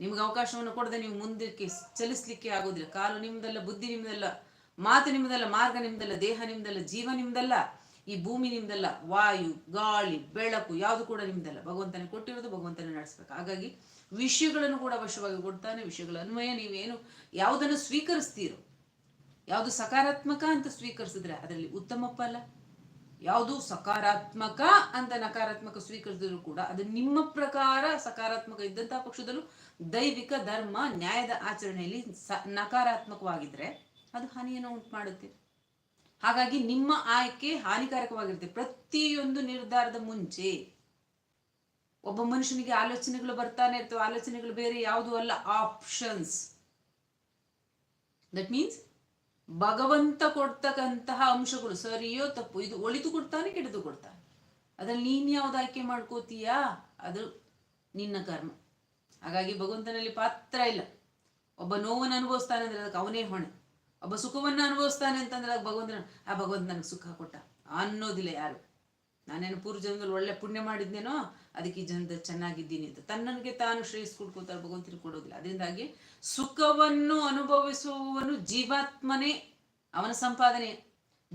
Speaker 1: ನಿಮ್ಗೆ ಅವಕಾಶವನ್ನು ಕೊಡದೆ ನೀವು ಮುಂದಕ್ಕೆ ಚಲಿಸ್ಲಿಕ್ಕೆ ಆಗೋದಿಲ್ಲ ಕಾಲು ನಿಮ್ದಲ್ಲ, ಬುದ್ಧಿ ನಿಮ್ದಲ್ಲ ಮಾತು ನಿಮ್ದಲ್ಲ, ಮಾರ್ಗ ನಿಮ್ದಲ್ಲ, ದೇಹ ನಿಮ್ದಲ್ಲ, ಜೀವ ನಿಮ್ದಲ್ಲ, ಈ ಭೂಮಿ ನಿಮ್ದಲ್ಲ, ವಾಯು, ಗಾಳಿ, ಬೆಳಕು ಯಾವುದು ಕೂಡ ನಿಮ್ದಲ್ಲ. ಭಗವಂತನೇ ಕೊಟ್ಟಿರೋದು, ಭಗವಂತನೇ ನಡೆಸ್ಬೇಕು. ಹಾಗಾಗಿ ವಿಷಯಗಳನ್ನು ಕೂಡ ಅವಶ್ಯವಾಗಿ ಕೊಡ್ತಾನೆ, ವಿಷಯಗಳ ಅನ್ವಯ, ನೀವೇನು ಯಾವುದನ್ನು ಸ್ವೀಕರಿಸ್ತೀರೋ, ಯಾವುದು ಸಕಾರಾತ್ಮಕ ಅಂತ ಸ್ವೀಕರಿಸಿದ್ರೆ ಅದರಲ್ಲಿ ಉತ್ತಮ ಫಲ ಯಾವುದು ಸಕಾರಾತ್ಮಕ ಅಂತ ನಕಾರಾತ್ಮಕ ಸ್ವೀಕರಿಸಿದ್ರು ಕೂಡ ಅದು ನಿಮ್ಮ ಪ್ರಕಾರ ಸಕಾರಾತ್ಮಕ ಇದ್ದಂತಹ ಪಕ್ಷದಲ್ಲೂ ದೈವಿಕ ಧರ್ಮ, ನ್ಯಾಯದ ಆಚರಣೆಯಲ್ಲಿ ಸ, ನಕಾರಾತ್ಮಕವಾಗಿದ್ರೆ ಅದು ಹಾನಿಯನ್ನು ಉಂಟು ಮಾಡುತ್ತೆ ಹಾಗಾಗಿ ನಿಮ್ಮ ಆಯ್ಕೆ ಹಾನಿಕಾರಕವಾಗಿರುತ್ತೆ. ಪ್ರತಿಯೊಂದು ನಿರ್ಧಾರದ ಮುಂಚೆ ಒಬ್ಬ ಮನುಷ್ಯನಿಗೆ ಆಲೋಚನೆಗಳು ಬರ್ತಾನೆ ಇರ್ತವೆ ಆಲೋಚನೆಗಳು ಬೇರೆ ಯಾವುದು ಅಲ್ಲ ಆಪ್ಷನ್ಸ್ ದಟ್ ಮೀನ್ಸ್ ಭಗವಂತ ಕೊಡ್ತಕ್ಕಂತಹ ಅಂಶಗಳು, ಸರಿಯೋ ತಪ್ಪು, ಇದು ಒಳಿತು ಕೊಡ್ತಾನೆ, ಕೆಡದು ಕೊಡ್ತಾನೆ. ಅದ್ರಲ್ಲಿ ನೀನ್ ಯಾವ್ದು ಆಯ್ಕೆ ಮಾಡ್ಕೋತೀಯಾ? ಅದು ನಿನ್ನ ಕರ್ಮ. ಹಾಗಾಗಿ ಭಗವಂತನಲ್ಲಿ ಪಾತ್ರ ಇಲ್ಲ. ಒಬ್ಬ ನೋವನ್ನು ಅನುಭವಿಸ್ತಾನೆ ಅಂದ್ರೆ ಅದಕ್ಕೆ ಅವನೇ ಹೊಣೆ. ಒಬ್ಬ ಸುಖವನ್ನು ಅನುಭವಿಸ್ತಾನೆ ಅಂತಂದ್ರೆ ಭಗವಂತನ, ಆ ಭಗವಂತ ನನಗೆ ಸುಖ ಕೊಟ್ಟ. ಅನ್ನೋದಿಲ್ಲ ಯಾರು. ನಾನೇನು ಪೂರ್ವ ಜನ್ಮದಲ್ಲಿ ಒಳ್ಳೆ ಪುಣ್ಯ ಮಾಡಿದ್ನೇನೋ ಅದಕ್ಕೆ ಈ ಚೆನ್ನಾಗಿದ್ದೀನಿ ಅಂತ. ತನ್ನನಿಗೆ ತಾನು ಶ್ರೇಯಸ್ ಕೊಡ್ಕೋತಾರೆ, ಭಗವಂತನಿಗೆ ಕೊಡೋದಿಲ್ಲ. ಅದರಿಂದಾಗಿ ಸುಖವನ್ನು ಅನುಭವಿಸುವವನು ಜೀವಾತ್ಮನೇ ಅವನ ಸಂಪಾದನೆ.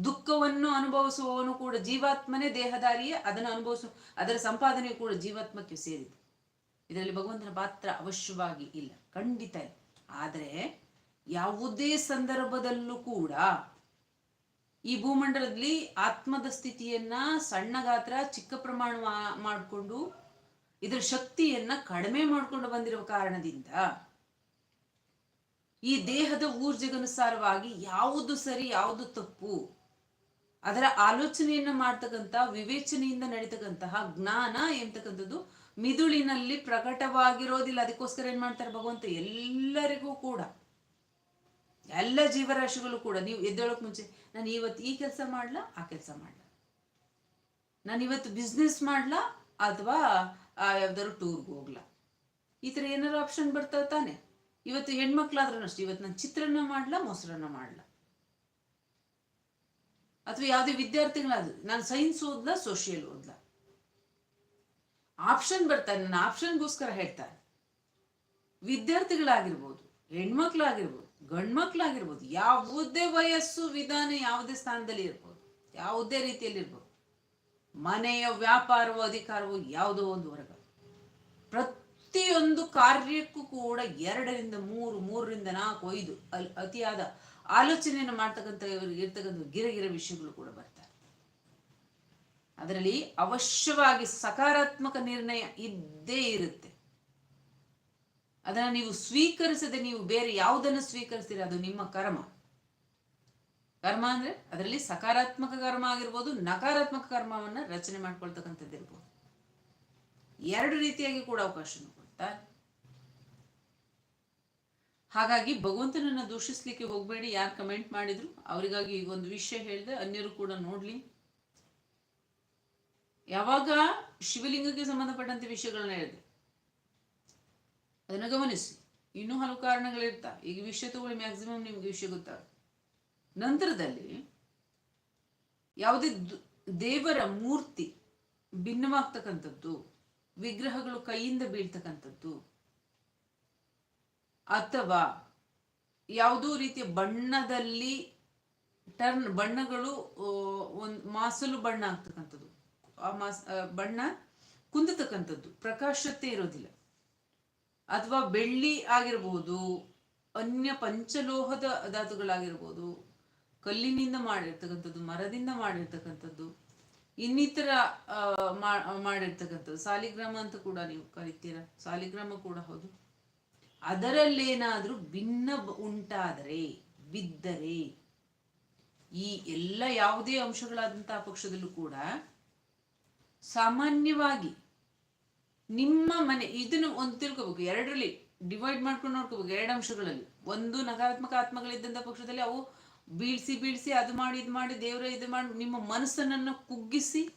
Speaker 1: ದುಃಖವನ್ನು ಅನುಭವಿಸುವವನು ಕೂಡ ಜೀವಾತ್ಮನೇ, ದೇಹದಾರಿಯೇ ಅದನ್ನು ಅನುಭವಿಸುವ ಅದರ ಸಂಪಾದನೆ ಕೂಡ ಜೀವಾತ್ಮಕ್ಕೆ ಸೇರಿದೆ ಇದರಲ್ಲಿ ಭಗವಂತನ ಪಾತ್ರ ಅವಶ್ಯವಾಗಿ ಇಲ್ಲ. ಖಂಡಿತ ಇಲ್ಲ. ಆದರೆ ಯಾವುದೇ ಸಂದರ್ಭದಲ್ಲೂ ಕೂಡ ಈ ಭೂಮಂಡಲದಲ್ಲಿ ಆತ್ಮದ ಸ್ಥಿತಿಯನ್ನ ಸಣ್ಣ ಗಾತ್ರ, ಚಿಕ್ಕ ಪ್ರಮಾಣ ಮಾಡಿಕೊಂಡು ಇದರ ಶಕ್ತಿಯನ್ನ ಕಡಿಮೆ ಮಾಡಿಕೊಂಡು ಬಂದಿರುವ ಕಾರಣದಿಂದ ಈ ದೇಹದ ಊರ್ಜೆಗನುಸಾರವಾಗಿ ಯಾವುದು ಸರಿ, ಯಾವುದು ತಪ್ಪು, ಅದರ ಆಲೋಚನೆಯನ್ನ ಮಾಡ್ತಕ್ಕಂಥ, ವಿವೇಚನೆಯಿಂದ ನಡೀತಕ್ಕಂತಹ ಜ್ಞಾನ ಎಂತಕ್ಕಂಥದ್ದು ಮಿದುಳಿನಲ್ಲಿ ಪ್ರಕಟವಾಗಿರೋದಿಲ್ಲ. ಅದಕ್ಕೋಸ್ಕರ ಏನ್ ಮಾಡ್ತಾರೆ ಭಗವಂತ? ಎಲ್ಲರಿಗೂ ಕೂಡ ಎಲ್ಲ ಜೀವರಾಶಿಗಳು ಕೂಡ, ನೀವು ಎದ್ದೇಳೋಕೆ ಮುಂಚೆ, ನಾನು ಇವತ್ತು ಈ ಕೆಲಸ ಮಾಡ್ಲಾ, ಆ ಕೆಲಸ ಮಾಡ್ಲಾ? ನಾನು ಇವತ್ತು ಬಿಸ್ನೆಸ್ ಮಾಡ್ಲಾ, ಅಥವಾ ಯಾವ್ದಾದ್ರು ಟೂರ್ಗೆ ಹೋಗ್ಲಾ? ಈ ಥರ ಏನಾರು ಆಪ್ಷನ್ ಬರ್ತಾವ ತಾನೆ? ಇವತ್ತು ಹೆಣ್ಮಕ್ಳಾದ್ರೂ ಅಷ್ಟೇ, ಇವತ್ತು ನಾನು ಚಿತ್ರಾನ್ನ ಮಾಡ್ಲಾ, ಮೊಸರನ್ನ ಮಾಡ್ಲಾ? ಅಥವಾ ಯಾವುದೇ ವಿದ್ಯಾರ್ಥಿಗಳಾದ್ರು, ನಾನು ಸೈನ್ಸ್ ಓದ್ಲಾ ಸೋಷಿಯಲ್ ಓದ್ಲಾ? ಆಪ್ಷನ್ ಬರ್ತಾರೆ ನನ್ನ ಆಪ್ಷನ್ಗೋಸ್ಕರ ಹೇಳ್ತಾರೆ ವಿದ್ಯಾರ್ಥಿಗಳಾಗಿರ್ಬೋದು, ಹೆಣ್ಮಕ್ಳಾಗಿರ್ಬೋದು ಗಂಡ್ಮಕ್ಳಾಗಿರ್ಬೋದು, ಯಾವುದೇ ವಯಸ್ಸು ವಿಧಾನ ಯಾವುದೇ ಸ್ಥಾನದಲ್ಲಿ ಇರ್ಬೋದು, ಯಾವುದೇ ರೀತಿಯಲ್ಲಿ ಇರ್ಬೋದು, ಮನೆಯ ವ್ಯಾಪಾರವೋ ಅಧಿಕಾರವೋ ಯಾವುದೋ ಒಂದು ವರ್ಗ. ಪ್ರತಿಯೊಂದು ಕಾರ್ಯಕ್ಕೂ ಕೂಡ ಎರಡರಿಂದ ಮೂರು, ಮೂರರಿಂದ ನಾಲ್ಕು, ಐದು ಅಲ್ಲಿ ಅತಿಯಾದ ಆಲೋಚನೆಯನ್ನು ಮಾಡ್ತಕ್ಕಂಥ ಇವರಿಗೆ ಇರ್ತಕ್ಕಂಥ ಗಿರಗಿರ ವಿಷಯಗಳು ಕೂಡ ಬರ್ತಾರೆ. ಅದರಲ್ಲಿ ಅವಶ್ಯವಾಗಿ ಸಕಾರಾತ್ಮಕ ನಿರ್ಣಯ ಇದ್ದೇ ಇರುತ್ತೆ. ಅದನ್ನ ನೀವು ಸ್ವೀಕರಿಸದೆ ನೀವು ಬೇರೆ ಯಾವುದನ್ನು ಸ್ವೀಕರಿಸ್ತೀರ, ಅದು ನಿಮ್ಮ ಕರ್ಮ. ಕರ್ಮ ಅಂದ್ರೆ ಅದರಲ್ಲಿ ಸಕಾರಾತ್ಮಕ ಕರ್ಮ ಆಗಿರ್ಬೋದು, ನಕಾರಾತ್ಮಕ ಕರ್ಮವನ್ನ ರಚನೆ ಮಾಡ್ಕೊಳ್ತಕ್ಕಂಥದ್ದು ಇರ್ಬೋದು. ಎರಡು ರೀತಿಯಾಗಿ ಕೂಡ ಅವಕಾಶ ಕೊಡ್ತಾರೆ ಹಾಗಾಗಿ ಭಗವಂತನನ್ನ ದೂಷಿಸ್ಲಿಕ್ಕೆ ಹೋಗಬೇಡಿ, ಯಾರು ಕಮೆಂಟ್ ಮಾಡಿದ್ರು, ಅವರಿಗಾಗಿ ಈಗ ಒಂದು ವಿಷಯ ಹೇಳಿದೆ, ಅನ್ಯರು ಕೂಡ ನೋಡ್ಲಿ. ಯಾವಾಗ ಶಿವಲಿಂಗಕ್ಕೆ ಸಂಬಂಧಪಟ್ಟಂತೆ ವಿಷಯಗಳನ್ನ ಹೇಳಿದೆ. ಅದನ್ನು ಗಮನಿಸಿ. ಇನ್ನೂ ಹಲವು ಕಾರಣಗಳಿರ್ತಾವೆ ಈಗ ವಿಷಯ ತಗೊಳ್ಳಿ ಮ್ಯಾಕ್ಸಿಮಮ್ ನಿಮ್ಗೆ ವಿಷಯ ಗೊತ್ತಾಗ ನಂತರದಲ್ಲಿ ಯಾವುದೇ ದೇವರ ಮೂರ್ತಿ ಭಿನ್ನವಾಗ್ತಕ್ಕಂಥದ್ದು, ವಿಗ್ರಹಗಳು ಕೈಯಿಂದ ಬೀಳ್ತಕ್ಕಂಥದ್ದು, ಅಥವಾ ಯಾವುದೋ ರೀತಿಯ ಬಣ್ಣದಲ್ಲಿ ಟರ್ನ್, ಬಣ್ಣಗಳು ಒಂದು ಮಾಸಲು ಬಣ್ಣ ಆಗ್ತಕ್ಕಂಥದ್ದು. ಆ ಮಾಸ ಬಣ್ಣ ಕುಂದತಕ್ಕಂಥದ್ದು. ಪ್ರಕಾಶತೆ ಇರೋದಿಲ್ಲ. ಅಥವಾ ಬೆಳ್ಳಿ ಆಗಿರ್ಬೋದು, ಅನ್ಯ ಪಂಚಲೋಹದ ಧಾತುಗಳಾಗಿರ್ಬೋದು, ಕಲ್ಲಿನಿಂದ ಮಾಡಿರ್ತಕ್ಕಂಥದ್ದು, ಮರದಿಂದ ಮಾಡಿರ್ತಕ್ಕಂಥದ್ದು, ಇನ್ನಿತರ ಮಾಡಿರ್ತಕ್ಕಂಥದ್ದು, ಸಾಲಿಗ್ರಾಮ ಅಂತ ಕೂಡ ನೀವು ಕರಿತೀರ, ಸಾಲಿಗ್ರಾಮ ಕೂಡ ಹೌದು. ಅದರಲ್ಲೇನಾದ್ರೂ ಭಿನ್ನ ಉಂಟಾದರೆ, ಬಿದ್ದರೆ, ಈ ಎಲ್ಲ ಯಾವುದೇ ಅಂಶಗಳಾದಂತಹ ಪಕ್ಷದಲ್ಲೂ ಕೂಡ ಸಾಮಾನ್ಯವಾಗಿ ನಿಮ್ಮ ಮನೆ ಇದನ್ನು ಒಂದು ತಿಳ್ಕೋಬೇಕು. ಎರಡರಲ್ಲಿ ಡಿವೈಡ್ ಮಾಡ್ಕೊಂಡು ನೋಡ್ಕೋಬೇಕು. ಎರಡು ಅಂಶಗಳಲ್ಲಿ. ಒಂದು ನಕಾರಾತ್ಮಕ ಆತ್ಮಗಳಿದ್ದಂಥ ಪಕ್ಷದಲ್ಲಿ ಅವು ಬೀಳ್ಸಿ ಬೀಳ್ಸಿ ಅದು ಮಾಡಿ ಇದು ಮಾಡಿ ದೇವರ ಇದು ಮಾಡಿ ನಿಮ್ಮ ಮನಸ್ಸನ್ನು ಕುಗ್ಗಿಸಿ